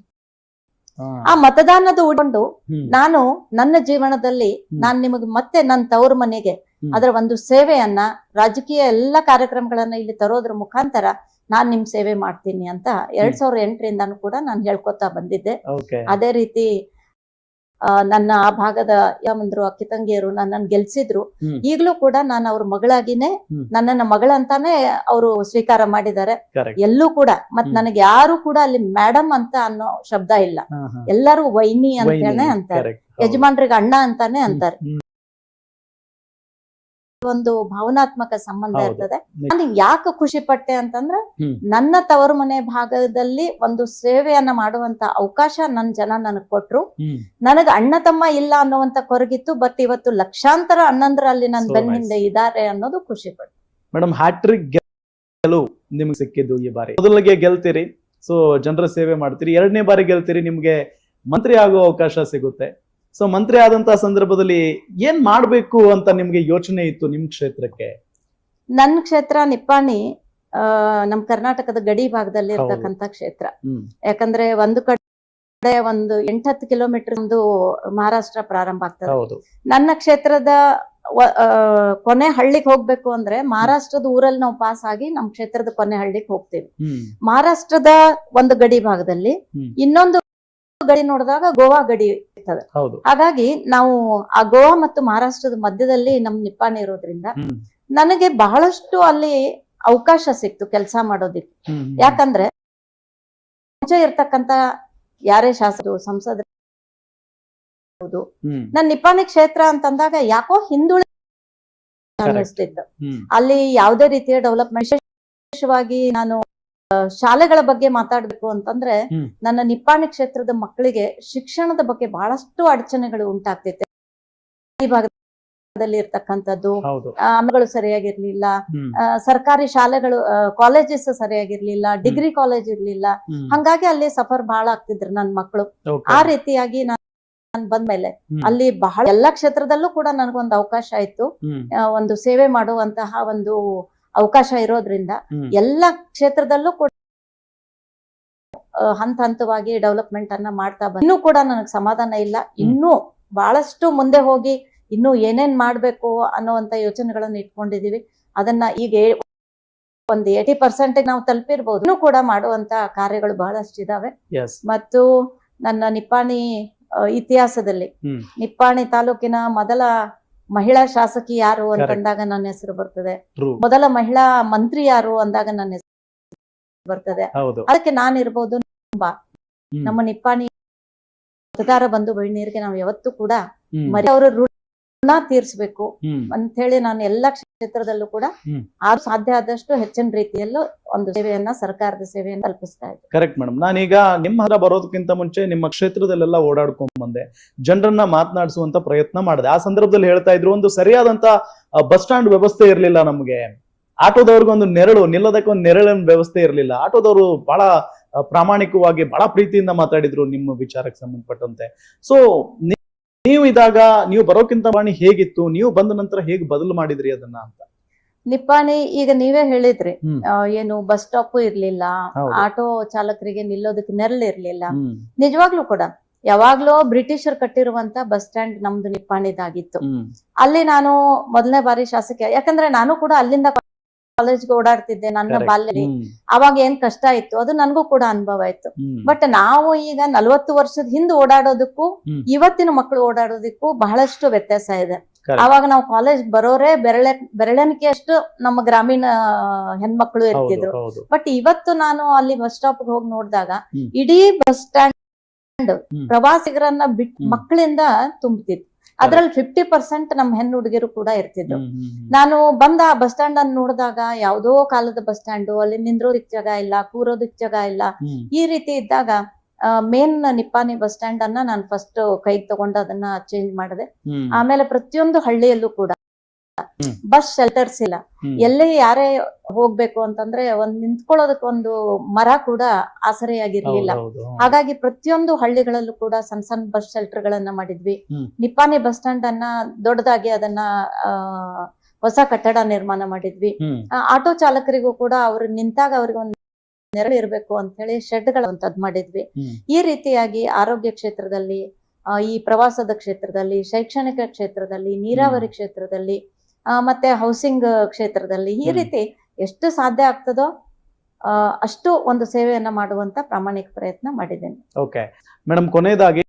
[SPEAKER 13] ಆ ಮತದಾನದ ಉಡ್ಕೊಂಡು ನಾನು ನನ್ನ ಜೀವನದಲ್ಲಿ ನಾನು ನಿಮಗೆ ಮತ್ತೆ ನನ್ನ ತವರು ಮನೆಗೆ ಅದರ ಒಂದು ಸೇವೆಯನ್ನ ರಾಜಕೀಯ ಎಲ್ಲ ಕಾರ್ಯಕ್ರಮಗಳನ್ನ ಇಲ್ಲಿ ತರೋದ್ರ ಮುಖಾಂತರ ನಾನ್ ನಿಮ್ ಸೇವೆ ಮಾಡ್ತೀನಿ ಅಂತ ಎರಡ್ ಸಾವಿರದ ಎಂಟರಿಂದಾನು ಕೂಡ ನಾನು ಹೇಳ್ಕೊತಾ ಬಂದಿದ್ದೆ. ಅದೇ ರೀತಿ ನನ್ನ ಆ ಭಾಗದ ಯಾವಂದ್ರು ಅಕ್ಕಿ ತಂಗಿಯರು ನನ್ನನ್ನು ಗೆಲ್ಸಿದ್ರು. ಈಗಲೂ ಕೂಡ ನಾನು ಅವ್ರ ಮಗಳಾಗಿನೇ ನನ್ನನ್ನ ಮಗಳಂತಾನೆ ಅವರು ಸ್ವೀಕಾರ ಮಾಡಿದ್ದಾರೆ. ಎಲ್ಲೂ ಕೂಡ ಮತ್. ನನಗೆ ಯಾರು ಕೂಡ ಅಲ್ಲಿ ಮೇಡಮ್ ಅಂತ ಅನ್ನೋ ಶಬ್ದ ಇಲ್ಲ. ಎಲ್ಲರೂ ವೈನಿ ಅಂತಾನೆ ಅಂತಾರೆ. ಯಜಮಾನ್ರಿಗೆ ಅಣ್ಣ ಅಂತಾನೆ ಅಂತಾರೆ. ಒಂದು ಭಾವನಾತ್ಮಕ ಸಂಬಂಧ. ಇರ್ತದೆ. ನಾನು ಯಾಕೆ ಖುಷಿ ಪಟ್ಟೆ ಅಂತಂದ್ರೆ ನನ್ನ ತವರು ಮನೆ ಭಾಗದಲ್ಲಿ ಒಂದು ಸೇವೆಯನ್ನ ಮಾಡುವಂತ ಅವಕಾಶ ನನ್ ಜನ ನನಗ್ ಕೊಟ್ರು. ನನಗೆ ಅಣ್ಣ ತಮ್ಮ ಇಲ್ಲ ಅನ್ನುವಂತ ಕೊರಗಿತ್ತು ಬಟ್ ಇವತ್ತು ಲಕ್ಷಾಂತರ ಅಣ್ಣಂದ್ರ ಅಲ್ಲಿ ನನ್
[SPEAKER 2] ಬೆನ್ನಿಂದ
[SPEAKER 13] ಬೆನ್ನ ಹಿಂದೆ ಇದಾರೆ ಅನ್ನೋದು ಖುಷಿ ಪಟ್ಟು
[SPEAKER 2] ಮೇಡಮ್ ಹ್ಯಾಟ್ರಿಕ್ ಗೆಲುವು ನಿಮ್ಗೆ ಸಿಕ್ಕಿದ್ದು ಈ ಬಾರಿ. ಮೊದಲಿಗೆ ಗೆಲ್ತೀರಿ ಸೊ ಜನರ ಸೇವೆ ಮಾಡ್ತೀರಿ. ಎರಡನೇ ಬಾರಿ ಗೆಲ್ತೀರಿ ನಿಮ್ಗೆ ಮಂತ್ರಿ ಆಗುವ ಅವಕಾಶ ಸಿಗುತ್ತೆ. ಸೊ ಮಂತ್ರಿ ಆದಂತ ಸಂದರ್ಭದಲ್ಲಿ ಏನ್ ಮಾಡ್ಬೇಕು ಅಂತ ನಿಮ್ಗೆ ಯೋಚನೆ ಇತ್ತು ನಿಮ್ ಕ್ಷೇತ್ರಕ್ಕೆ?
[SPEAKER 13] ನನ್ನ ಕ್ಷೇತ್ರ ನಿಪ್ಪಾಣಿ ನಮ್ಮ ನಮ್ ಕರ್ನಾಟಕದ ಗಡಿ ಭಾಗದಲ್ಲಿ ಇರ್ತಕ್ಕಂತ ಕ್ಷೇತ್ರ. ಯಾಕಂದ್ರೆ ಒಂದು ಕಡೆ ಒಂದು ಎಂಟತ್ತು ಕಿಲೋಮೀಟರ್ ಒಂದು ಮಹಾರಾಷ್ಟ್ರ ಪ್ರಾರಂಭ ಆಗ್ತದೆ. ನನ್ನ ಕ್ಷೇತ್ರದ ಕೊನೆ ಹಳ್ಳಿಗೆ ಹೋಗ್ಬೇಕು ಅಂದ್ರೆ ಮಹಾರಾಷ್ಟ್ರದ ಊರಲ್ಲಿ ನಾವು ಪಾಸ್ ಆಗಿ ನಮ್ ಕ್ಷೇತ್ರದ ಕೊನೆ ಹಳ್ಳಿಗೆ ಹೋಗ್ತೀವಿ. ಮಹಾರಾಷ್ಟ್ರದ ಒಂದು ಗಡಿ ಭಾಗದಲ್ಲಿ ಇನ್ನೊಂದು ಗಡಿ ನೋಡಿದಾಗ ಗೋವಾ ಗಡಿ ಇರ್ತದೆ. ಹಾಗಾಗಿ ನಾವು ಆ ಗೋವಾ ಮತ್ತು ಮಹಾರಾಷ್ಟ್ರದ ಮಧ್ಯದಲ್ಲಿ ನಮ್ ನಿಪ್ಪಾಣಿ ಇರೋದ್ರಿಂದ ನನಗೆ ಬಹಳಷ್ಟು ಅಲ್ಲಿ ಅವಕಾಶ ಸಿಕ್ತು ಕೆಲಸ ಮಾಡೋದಿಕ್ಕೆ. ಯಾಕಂದ್ರೆ ಮುಂಚೆ ಇರ್ತಕ್ಕಂತ ಯಾರೇ ಶಾಸಕರು ಸಂಸದರು
[SPEAKER 2] ಹ್ಮ್.
[SPEAKER 13] ನನ್ ನಿಪ್ಪಾಣಿ ಕ್ಷೇತ್ರ ಅಂತಂದಾಗ ಯಾಕೋ ಹಿಂದುಳಿ ಅನ್ನಿಸ್ತಿತ್ತು. ಅಲ್ಲಿ ಯಾವುದೇ ರೀತಿಯ ಡೆವಲಪ್ಮೆಂಟ್ ವಿಶೇಷವಾಗಿ ನಾನು ಶಾಲೆಗಳ ಬಗ್ಗೆ ಮಾತಾಡ್ಬೇಕು ಅಂತಂದ್ರೆ ನನ್ನ ನಿಪ್ಪಾಣಿ ಕ್ಷೇತ್ರದ ಮಕ್ಕಳಿಗೆ ಶಿಕ್ಷಣದ ಬಗ್ಗೆ ಬಹಳಷ್ಟು ಅಡಚಣೆಗಳು ಉಂಟಾಗ್ತೈತೆ. ಈ ಭಾಗದಲ್ಲಿ ಇರ್ತಕ್ಕಂಥದ್ದು ಆಮೆಗಳು ಸರಿಯಾಗಿರ್ಲಿಲ್ಲ. ಸರ್ಕಾರಿ ಶಾಲೆಗಳು ಕಾಲೇಜಸ್ ಸರಿಯಾಗಿರ್ಲಿಲ್ಲ ಡಿಗ್ರಿ ಕಾಲೇಜ್ ಇರ್ಲಿಲ್ಲ. ಹಂಗಾಗಿ ಅಲ್ಲಿ ಸಫರ್ ಬಹಳ ಆಗ್ತಿದ್ರು ನನ್ ಮಕ್ಕಳು. ಆ ರೀತಿಯಾಗಿ ನಾನು ಬಂದ್ಮೇಲೆ. ಅಲ್ಲಿ ಬಹಳ ಎಲ್ಲಾ ಕ್ಷೇತ್ರದಲ್ಲೂ ಕೂಡ ನನಗೊಂದು ಅವಕಾಶ ಆಯ್ತು ಒಂದು ಸೇವೆ ಮಾಡುವಂತಹ ಒಂದು ಅವಕಾಶ ಇರೋದ್ರಿಂದ ಎಲ್ಲ ಕ್ಷೇತ್ರದಲ್ಲೂ ಕೂಡ ಹಂತ ಹಂತವಾಗಿ ಡೆವಲಪ್ಮೆಂಟ್ ಅನ್ನ ಮಾಡ್ತಾ ಬಂದ ಇನ್ನೂ ಕೂಡ ನನಗೆ ಸಮಾಧಾನ ಇಲ್ಲ. ಇನ್ನೂ ಬಹಳಷ್ಟು ಮುಂದೆ ಹೋಗಿ ಇನ್ನೂ ಏನೇನ್ ಮಾಡ್ಬೇಕು ಅನ್ನುವಂತ ಯೋಚನೆಗಳನ್ನ ಇಟ್ಕೊಂಡಿದೀವಿ. ಅದನ್ನ ಈಗ ಒಂದ್ ಏಟಿ ಪರ್ಸೆಂಟ್ ನಾವು ತಲುಪಿರ್ಬೋದು. ಇನ್ನೂ ಕೂಡ ಮಾಡುವಂತ ಕಾರ್ಯಗಳು ಬಹಳಷ್ಟು ಇದಾವೆ. ಮತ್ತು ನನ್ನ ನಿಪ್ಪಾಣಿ ಇತಿಹಾಸದಲ್ಲಿ ನಿಪ್ಪಾಣಿ ತಾಲೂಕಿನ ಮೊದಲ ಮಹಿಳಾ ಶಾಸಕಿ ಯಾರು
[SPEAKER 2] ಅಂತ
[SPEAKER 13] ಅಂತಂದಾಗ ನನ್ನ ಹೆಸರು ಬರ್ತದೆ. ಮೊದಲ ಮಹಿಳಾ ಮಂತ್ರಿ ಯಾರು ಅಂದಾಗ ನನ್ನ ಹೆಸರು ಬರ್ತದೆ. ಅದಕ್ಕೆ ನಾನು ಇರ್ಬೋದು ತುಂಬಾ ನಮ್ಮ ನಿಪ್ಪಾಣಿ ಮತದಾರ ಬಂಧು ಬಹಿಣಿಯರಿಗೆ ನಾವು ಯಾವತ್ತೂ ಕೂಡ ಮರಿ ಅವರ ಋಣ ತೀರ್ಸ್ಬೇಕು. ಅಂತ ಹೇಳಿ ನಾನು ಎಲ್ಲಾ ಕ್ಷೇತ್ರದಲ್ಲೂ ಕೂಡ. ಆ ಸಾಧ್ಯ ಆದಷ್ಟು ಹೆಚ್ಚಿನ ರೀತಿಯಲ್ಲೂ ಒಂದು ಸೇವೆಯನ್ನ ಸರ್ಕಾರದ ಸೇವೆಯನ್ನು ಕಲ್ಪಿಸ್ತಾ ಇದ್ದೆ.
[SPEAKER 2] ಕರೆಕ್ಟ್ ಮೇಡಮ್ ನಾನೀಗ ನಿಮ್ಮ ಹತ್ರ ಬರೋದಕ್ಕಿಂತ ಮುಂಚೆ ನಿಮ್ಮ ಕ್ಷೇತ್ರದಲ್ಲೆಲ್ಲ ಓಡಾಡ್ಕೊಂಡ್ ಬಂದೆ. ಜನರನ್ನ ಮಾತನಾಡಿಸುವಂತ ಪ್ರಯತ್ನ ಮಾಡಿದೆ. ಆ ಸಂದರ್ಭದಲ್ಲಿ ಹೇಳ್ತಾ ಇದ್ರು ಒಂದು ಸರಿಯಾದಂತ ಬಸ್ ಸ್ಟ್ಯಾಂಡ್ ವ್ಯವಸ್ಥೆ ಇರಲಿಲ್ಲ ನಮಗೆ. ಆಟೋದವ್ರಿಗೆ ಒಂದು ನೆರಳು ನಿಲ್ಲೋದಕ್ಕೆ ಒಂದು ನೆರಳಿನ ವ್ಯವಸ್ಥೆ ಇರಲಿಲ್ಲ. ಆಟೋದವರು ಬಹಳ ಪ್ರಾಮಾಣಿಕವಾಗಿ ಬಹಳ ಪ್ರೀತಿಯಿಂದ ಮಾತಾಡಿದ್ರು ನಿಮ್ಮ ವಿಚಾರಕ್ಕೆ ಸಂಬಂಧಪಟ್ಟಂತೆ. ಸೊ ನೀವು ಇದಾಗ ನೀವು ಬರೋಕ್ಕಿಂತ ಬಾಣಿ ಹೇಗಿತ್ತು? ನೀವು ಬಂದ ನಂತರ ಹೇಗೆ ಬದಲು ಮಾಡಿದ್ರಿ ಅದನ್ನ ಅಂತ?
[SPEAKER 13] ನಿಪ್ಪಾಣಿ ಈಗ ನೀವೇ ಹೇಳಿದ್ರಿ. ಏನು ಬಸ್ ಸ್ಟಾಪ್ ಇರ್ಲಿಲ್ಲ ಆಟೋ ಚಾಲಕರಿಗೆ ನಿಲ್ಲೋದಕ್ಕೆ ನೆರಳು ಇರ್ಲಿಲ್ಲ.
[SPEAKER 2] ಹ್ಮ್.
[SPEAKER 13] ನಿಜವಾಗ್ಲೂ ಕೂಡ ಯಾವಾಗ್ಲೂ ಬ್ರಿಟಿಷರ್ ಕಟ್ಟಿರುವಂತ ಬಸ್ ಸ್ಟ್ಯಾಂಡ್ ನಮ್ದು ನಿಪ್ಪಾಣಿದಾಗಿತ್ತು. ಅಲ್ಲಿ ನಾನು ಮೊದಲನೇ ಬಾರಿ ಶಾಸಕ ಯಾಕಂದ್ರೆ ನಾನು ಕೂಡ ಅಲ್ಲಿಂದ ಕಾಲೇಜ್ಗೆ ಓಡಾಡ್ತಿದ್ದೆ ನನ್ನ
[SPEAKER 2] ಬಾಲ್ಯ
[SPEAKER 13] ಬಾಲ್ಯದಲ್ಲಿ. ಅವಾಗ ಏನ್ ಕಷ್ಟ ಇತ್ತು ಅದು ನನಗೂ ಕೂಡ ಅನುಭವ
[SPEAKER 2] ಆಯ್ತು
[SPEAKER 13] ಬಟ್ ನಾವು ಈಗ ನಲ್ವತ್ತು ವರ್ಷದ ಹಿಂದೆ ಓಡಾಡೋದಕ್ಕೂ ಇವತ್ತಿನ ಮಕ್ಕಳು ಓಡಾಡೋದಕ್ಕೂ ಬಹಳಷ್ಟು ವ್ಯತ್ಯಾಸ ಇದೆ. ಅವಾಗ ನಾವು ಕಾಲೇಜ್ ಬರೋರೆ ಬೆರಳೆ ಬೆರಳೆಣಿಕೆಯಷ್ಟು ನಮ್ಮ ಗ್ರಾಮೀಣ ಹೆಣ್ಮಕ್ಳು ಇರ್ತಿದ್ರು. ಬಟ್ ಇವತ್ತು ನಾನು ಅಲ್ಲಿ ಬಸ್ ಸ್ಟಾಪ್ ಹೋಗಿ ನೋಡಿದಾಗ. ಇಡೀ ಬಸ್ ಸ್ಟ್ಯಾಂಡ್ ಪ್ರವಾಸಿಗರನ್ನ ಬಿಟ್ ಮಕ್ಕಳಿಂದ ತುಂಬ್ತಿತ್ತು. ಅದ್ರಲ್ಲಿ ಫಿಫ್ಟಿ ಪರ್ಸೆಂಟ್ ನಮ್ಮ ಹೆಣ್ಣು ಹುಡುಗಿರು ಕೂಡ ಇರ್ತಿದ್ರು. ನಾನು ಬಂದ ಬಸ್ ಸ್ಟ್ಯಾಂಡ್ ಅನ್ನು ನೋಡಿದಾಗ ಯಾವ್ದೋ ಕಾಲದ ಬಸ್ ಸ್ಟ್ಯಾಂಡ್ ಅಲ್ಲಿ ನಿಂದ್ರೋದಿಕ್ ಜಾಗ ಇಲ್ಲ ಕೂರೋದಿಕ್ ಜಾಗ ಇಲ್ಲ. ಈ ರೀತಿ ಇದ್ದಾಗ ಮೇನ್ ನಿಪ್ಪಾನಿ ಬಸ್ ಸ್ಟ್ಯಾಂಡ್ ಅನ್ನ ನಾನು ಫಸ್ಟ್ ಕೈಗೆ ತಗೊಂಡು ಅದನ್ನ ಚೇಂಜ್ ಮಾಡಿದೆ. ಆಮೇಲೆ ಪ್ರತಿಯೊಂದು ಹಳ್ಳಿಯಲ್ಲೂ ಕೂಡ. ಬಸ್ ಶೆಲ್ಟರ್ಸ್ ಇಲ್ಲ. ಎಲ್ಲಿ ಯಾರೇ ಹೋಗ್ಬೇಕು ಅಂತಂದ್ರೆ ಒಂದ್ ನಿಂತ್ಕೊಳ್ಳೋದಕ್ಕೆ ಒಂದು ಮರ ಕೂಡ ಆಸರೆಯಾಗಿರ್ಲಿಲ್ಲ. ಹಾಗಾಗಿ ಪ್ರತಿಯೊಂದು ಹಳ್ಳಿಗಳಲ್ಲೂ ಕೂಡ ಸಣ್ಣ ಸಣ್ಣ ಬಸ್ ಶೆಲ್ಟರ್ ಗಳನ್ನ ಮಾಡಿದ್ವಿ ನಿಪ್ಪಾನೆ ಬಸ್ ಸ್ಟ್ಯಾಂಡ್ ಅನ್ನ ದೊಡ್ಡದಾಗಿ ಅದನ್ನ ಹೊಸ ಕಟ್ಟಡ ನಿರ್ಮಾಣ ಮಾಡಿದ್ವಿ. ಆಟೋ ಚಾಲಕರಿಗೂ ಕೂಡ ಅವ್ರು ನಿಂತಾಗ ಅವ್ರಿಗೆ ಒಂದು ನೆರಳು ಇರಬೇಕು ಅಂತ ಹೇಳಿ ಶೆಡ್ ಗಳಂತದ್
[SPEAKER 2] ಮಾಡಿದ್ವಿ.
[SPEAKER 13] ಈ ರೀತಿಯಾಗಿ ಆರೋಗ್ಯ ಕ್ಷೇತ್ರದಲ್ಲಿ ಈ ಪ್ರವಾಸದ ಕ್ಷೇತ್ರದಲ್ಲಿ ಶೈಕ್ಷಣಿಕ ಕ್ಷೇತ್ರದಲ್ಲಿ ನೀರಾವರಿ ಕ್ಷೇತ್ರದಲ್ಲಿ ಮತ್ತೆ ಹೌಸಿಂಗ್ ಕ್ಷೇತ್ರದಲ್ಲಿ ಈ ರೀತಿ ಎಷ್ಟು ಸಾಧ್ಯ ಆಗ್ತದೋ ಅಷ್ಟು ಒಂದು ಸೇವೆಯನ್ನ ಮಾಡುವಂತ ಪ್ರಾಮಾಣಿಕ ಪ್ರಯತ್ನ ಮಾಡಿದ್ದೇನೆ.
[SPEAKER 2] ಓಕೆ ಮೇಡಮ್ ಕೊನೆಯದಾಗಿ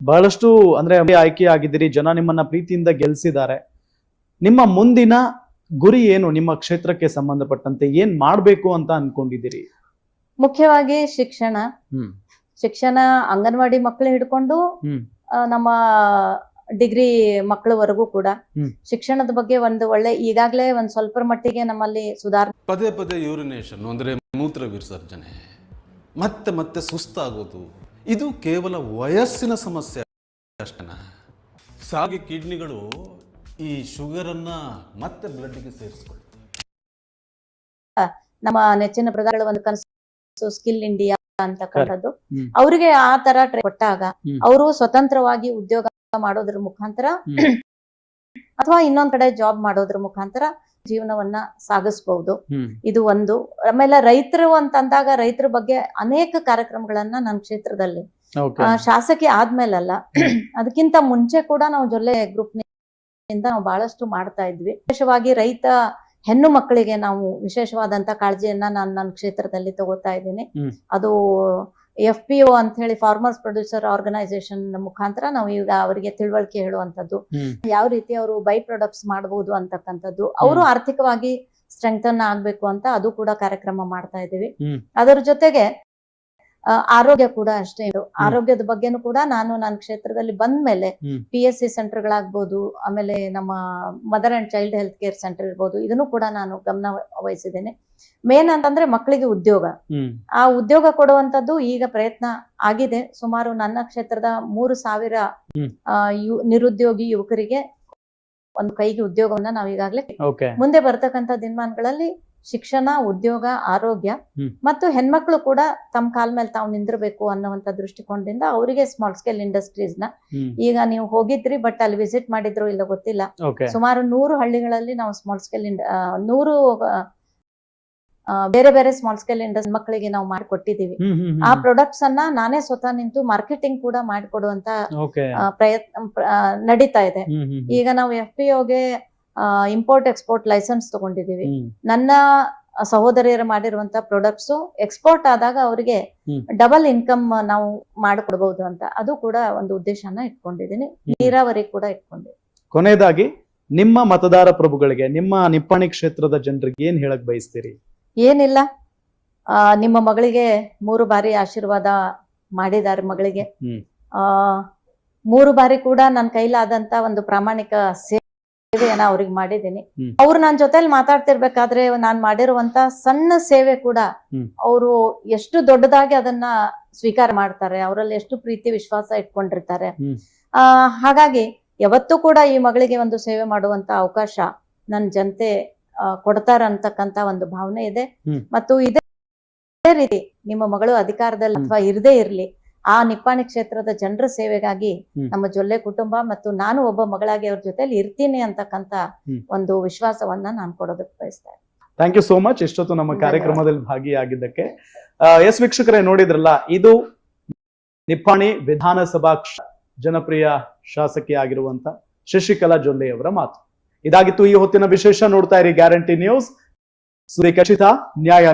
[SPEAKER 2] ಬಹಳಷ್ಟು ಅಂದ್ರೆ ಆಯ್ಕೆ ಆಗಿದ್ದೀರಿ ಜನ ನಿಮ್ಮನ್ನ ಪ್ರೀತಿಯಿಂದ ಗೆಲ್ಸಿದ್ದಾರೆ. ನಿಮ್ಮ ಮುಂದಿನ ಗುರಿ ಏನು? ನಿಮ್ಮ ಕ್ಷೇತ್ರಕ್ಕೆ ಸಂಬಂಧಪಟ್ಟಂತೆ ಏನ್ ಮಾಡ್ಬೇಕು ಅಂತ ಅನ್ಕೊಂಡಿದ್ದೀರಿ?
[SPEAKER 13] ಮುಖ್ಯವಾಗಿ ಶಿಕ್ಷಣ. ಶಿಕ್ಷಣ ಅಂಗನವಾಡಿ ಮಕ್ಕಳು ಹಿಡ್ಕೊಂಡು. ನಮ್ಮ ಡಿಗ್ರಿ ಮಕ್ಕಳವರೆಗೂ ಕೂಡ. ಶಿಕ್ಷಣದ ಬಗ್ಗೆ ಒಂದು ಒಳ್ಳೆ ಈಗಾಗಲೇ ಒಂದು ಸ್ವಲ್ಪ ಮಟ್ಟಿಗೆ ನಮ್ಮಲ್ಲಿ ಸುಧಾರಣೆ
[SPEAKER 14] ಪದೇ ಪದೇ ಯೂರಿನೇಷನ್ ಅಂದ್ರೆ ಮೂತ್ರ ವಿಸರ್ಜನೆ. ಮತ್ತೆ ಮತ್ತೆ ಸುಸ್ತಾಗೋದು. ಇದು ಕೇವಲ ವಯಸ್ಸಿನ ಸಮಸ್ಯೆ ಅಷ್ಟೇನಾ. ಸಾಗಿ ಕಿಡ್ನಿಗಳು ಈ ಶುಗರನ್ನು ಮತ್ತೆ ಬ್ಲಡ್ಗೆ ಸೇರಿಸ್ಕೊಳ್ತೀವಿ.
[SPEAKER 13] ನಮ್ಮ ನೆಚ್ಚಿನ ಪ್ರಧಾನಗಳ ಒಂದು ಕನಸು ಸ್ಕಿಲ್ ಇಂಡಿಯಾ ಅಂತಕ್ಕಂಥದ್ದು. ಅವರಿಗೆ ಆ ತರ ಟ್ರೈ ಕೊಟ್ಟಾಗ. ಅವರು ಸ್ವತಂತ್ರವಾಗಿ ಉದ್ಯೋಗ ಮಾಡೋದ್ರ ಮುಖಾಂತರ ಅಥವಾ ಇನ್ನೊಂದ್ ಕಡೆ ಜಾಬ್ ಮಾಡೋದ್ರ ಮುಖಾಂತರ ಜೀವನವನ್ನ ಸಾಗಿಸಬಹುದು ಇದು ಒಂದು. ಆಮೇಲೆ ರೈತರು ಅಂತ ಅಂದಾಗ ರೈತರ ಬಗ್ಗೆ ಅನೇಕ ಕಾರ್ಯಕ್ರಮಗಳನ್ನ ನನ್ನ ಕ್ಷೇತ್ರದಲ್ಲಿ. ಶಾಸಕಿ ಆದ್ಮೇಲಲ್ಲ ಅದಕ್ಕಿಂತ ಮುಂಚೆ ಕೂಡ ನಾವು ಜೊಲ್ಲೆ ಗ್ರೂಪ್ನಿಂದ ನಾವು ಬಹಳಷ್ಟು ಮಾಡ್ತಾ ಇದ್ವಿ. ವಿಶೇಷವಾಗಿ ರೈತ ಹೆಣ್ಣು ಮಕ್ಕಳಿಗೆ ನಾವು ವಿಶೇಷವಾದಂತ ಕಾಳಜಿಯನ್ನ ನಾನು ನನ್ನ ಕ್ಷೇತ್ರದಲ್ಲಿ ತಗೋತಾ ಇದ್ದೀನಿ. ಅದು ಎಫ್ ಪಿ ಒ ಅಂತ ಹೇಳಿ ಫಾರ್ಮರ್ಸ್ ಪ್ರೊಡ್ಯೂಸರ್ ಆರ್ಗನೈಸೇಷನ್ ಮುಖಾಂತರ ನಾವು ಈಗ ಅವರಿಗೆ ತಿಳುವಳಿಕೆ ಹೇಳುವಂತದ್ದು ಯಾವ ರೀತಿ ಅವರು ಬೈ ಪ್ರಾಡಕ್ಟ್ಸ್ ಮಾಡಬಹುದು ಅಂತಕ್ಕಂಥದ್ದು ಅವರು ಆರ್ಥಿಕವಾಗಿ ಸ್ಟ್ರೆಂಗ್ತನ್ ಆಗ್ಬೇಕು ಅಂತ ಅದು ಕೂಡ ಕಾರ್ಯಕ್ರಮ ಮಾಡ್ತಾ ಇದ್ದೀವಿ. ಅದರ ಜೊತೆಗೆ ಆರೋಗ್ಯ ಕೂಡ ಅಷ್ಟೇ ಇದು. ಆರೋಗ್ಯದ ಬಗ್ಗೆನೂ ಕೂಡ ನಾನು ನನ್ನ ಕ್ಷೇತ್ರದಲ್ಲಿ ಬಂದ ಮೇಲೆ. ಪಿ ಎಸ್ ಸಿ ಸೆಂಟರ್ಗಳಾಗ್ಬೋದು ಆಮೇಲೆ ನಮ್ಮ mother and child health care centre ಇರ್ಬೋದು ಇದನ್ನು ಕೂಡ ನಾನು ಗಮನ ವಹಿಸಿದ್ದೇನೆ. ಮೇನ್ ಅಂತಂದ್ರೆ ಮಕ್ಕಳಿಗೆ ಉದ್ಯೋಗ. ಆ ಉದ್ಯೋಗ ಕೊಡುವಂತದ್ದು ಈಗ ಪ್ರಯತ್ನ ಆಗಿದೆ. ಸುಮಾರು ನನ್ನ ಕ್ಷೇತ್ರದ ಮೂರು ಸಾವಿರ ನಿರುದ್ಯೋಗಿ ಯುವಕರಿಗೆ ಒಂದು ಕೈಗೆ ಉದ್ಯೋಗವನ್ನ ನಾವು ಈಗಾಗಲೇ ಮುಂದೆ ಬರ್ತಕ್ಕಂತ ದಿನಮಾನಗಳಲ್ಲಿ ಶಿಕ್ಷಣ ಉದ್ಯೋಗ ಆರೋಗ್ಯ. ಮತ್ತು ಹೆಣ್ಮಕ್ಳು ಕೂಡ ತಮ್ಮ ಕಾಲ್ ಮೇಲೆ ತಾವು ನಿಂದಿರ್ಬೇಕು ಅನ್ನುವಂತ ದೃಷ್ಟಿಕೋನದಿಂದ ಅವರಿಗೆ ಸ್ಮಾಲ್ ಸ್ಕೇಲ್
[SPEAKER 2] ಇಂಡಸ್ಟ್ರೀಸ್ನ
[SPEAKER 13] ಈಗ ನೀವು ಹೋಗಿದ್ರಿ ಬಟ್ ಅಲ್ಲಿ ವಿಸಿಟ್ ಮಾಡಿದ್ರು ಇಲ್ಲ ಗೊತ್ತಿಲ್ಲ. ಸುಮಾರು ನೂರು ಹಳ್ಳಿಗಳಲ್ಲಿ ನಾವು ಸ್ಮಾಲ್ ಸ್ಕೇಲ್ ನೂರು ಬೇರೆ ಬೇರೆ ಸ್ಮಾಲ್ ಸ್ಕೇಲ್ ಇಂಡಸ್ಟ್ರಿ ಮಕ್ಕಳಿಗೆ ನಾವು ಮಾಡಿಕೊಟ್ಟಿದೀವಿ ಆ ಪ್ರಾಡಕ್ಟ್ಸ್ ಅನ್ನ ನಾನೇ ಸ್ವತಃ ನಿಂತು ಮಾರ್ಕೆಟಿಂಗ್ ಕೂಡ ಮಾಡಿಕೊಡುವಂತ ಪ್ರಯತ್ನ ನಡೀತಾ ಇದೆ. ಈಗ ನಾವು ಎಫ್ ಪಿ ಒಗೆ ಇಂಪೋರ್ಟ್ ಎಕ್ಸ್ಪೋರ್ಟ್ ಲೈಸೆನ್ಸ್ ತಗೊಂಡಿದೀವಿ ನನ್ನ ಸಹೋದರಿಯರು ಮಾಡಿರುವಂತ ಪ್ರಾಡಕ್ಟ್ಸ್ ಎಕ್ಸ್ಪೋರ್ಟ್ ಆದಾಗ ಅವರಿಗೆ ಡಬಲ್ ಇನ್ಕಮ್ ನಾವು ಮಾಡಿಕೊಡ್ಬಹುದು ಅಂತ. ಅದು ಕೂಡ ಒಂದು ಉದ್ದೇಶನ ಇಟ್ಕೊಂಡಿದ್ದೀನಿ. ನೀರಾವರಿ ಕೂಡ ಇಟ್ಕೊಂಡಿದ್ದೀನಿ.
[SPEAKER 2] ಕೊನೆಯದಾಗಿ ನಿಮ್ಮ ಮತದಾರ ಪ್ರಭುಗಳಿಗೆ ನಿಮ್ಮ ನಿಪ್ಪಾಣಿ ಕ್ಷೇತ್ರದ ಜನರಿಗೆ ಏನ್ ಹೇಳಕ್ ಬಯಸ್ತೀರಿ?
[SPEAKER 13] ಏನಿಲ್ಲ. ಆ, ನಿಮ್ಮ ಮಗಳಿಗೆ ಮೂರು ಬಾರಿ ಆಶೀರ್ವಾದ ಮಾಡಿದ್ದಾರೆ ಮಗಳಿಗೆ. ಆ ಮೂರು ಬಾರಿ ಕೂಡ ನನ್ನ ಕೈಲಾದಂತ ಒಂದು ಪ್ರಾಮಾಣಿಕ ಸೇವೆಯನ್ನ ಅವ್ರಿಗೆ ಮಾಡಿದ್ದೀನಿ. ಅವ್ರು ನನ್ನ ಜೊತೆಲಿ ಮಾತಾಡ್ತಿರ್ಬೇಕಾದ್ರೆ ನಾನ್ ಮಾಡಿರುವಂತ ಸಣ್ಣ ಸೇವೆ ಕೂಡ. ಅವರು ಎಷ್ಟು ದೊಡ್ಡದಾಗಿ ಅದನ್ನ ಸ್ವೀಕಾರ ಮಾಡ್ತಾರೆ ಅವರಲ್ಲಿ ಎಷ್ಟು ಪ್ರೀತಿ ವಿಶ್ವಾಸ ಇಟ್ಕೊಂಡಿರ್ತಾರೆ. ಆ ಹಾಗಾಗಿ ಯಾವತ್ತೂ ಕೂಡ ಈ ಮಗಳಿಗೆ ಒಂದು ಸೇವೆ ಮಾಡುವಂತ ಅವಕಾಶ ನನ್ನ ಜನತೆ ಕೊಡ್ತಾರ ಅಂತಕ್ಕಂತ ಒಂದು ಭಾವನೆ ಇದೆ. ಮತ್ತು ಇದೇ ರೀತಿ ನಿಮ್ಮ ಮಗಳು ಅಧಿಕಾರದಲ್ಲಿ ಅಥವಾ ಇರದೇ ಇರ್ಲಿ ಆ ನಿಪ್ಪಾಣಿ ಕ್ಷೇತ್ರದ ಜನರ ಸೇವೆಗಾಗಿ ನಮ್ಮ ಜೊಲ್ಲೆ ಕುಟುಂಬ ಮತ್ತು ನಾನು ಒಬ್ಬ ಮಗಳಾಗಿ ಅವ್ರ ಜೊತೆಲಿ ಇರ್ತೀನಿ ಅಂತಕ್ಕಂತ ಒಂದು ವಿಶ್ವಾಸವನ್ನ ನಾನು ಕೊಡೋದಕ್ಕೆ ಬಯಸ್ತೇನೆ
[SPEAKER 2] ಥ್ಯಾಂಕ್ ಯು ಸೋ ಮಚ್ ಇಷ್ಟೊತ್ತು ನಮ್ಮ ಕಾರ್ಯಕ್ರಮದಲ್ಲಿ ಭಾಗಿಯಾಗಿದ್ದಕ್ಕೆ. ಎಸ್ ವೀಕ್ಷಕರೇ ನೋಡಿದ್ರಲ್ಲ ಇದು ನಿಪ್ಪಾಣಿ ವಿಧಾನಸಭಾ ಜನಪ್ರಿಯ ಶಾಸಕಿ ಆಗಿರುವಂತ ಶಶಿಕಲಾ ಜೊಲ್ಲೆಯವರ ಮಾತು. ಇದಾಗಿತ್ತು ಈ ಹೊತ್ತಿನ ವಿಶೇಷ ನೋಡ್ತಾ ಇರಿ ಗ್ಯಾರಂಟಿ ನ್ಯೂಸ್. ಸುರಿ ಖಚಿತ ನ್ಯಾಯ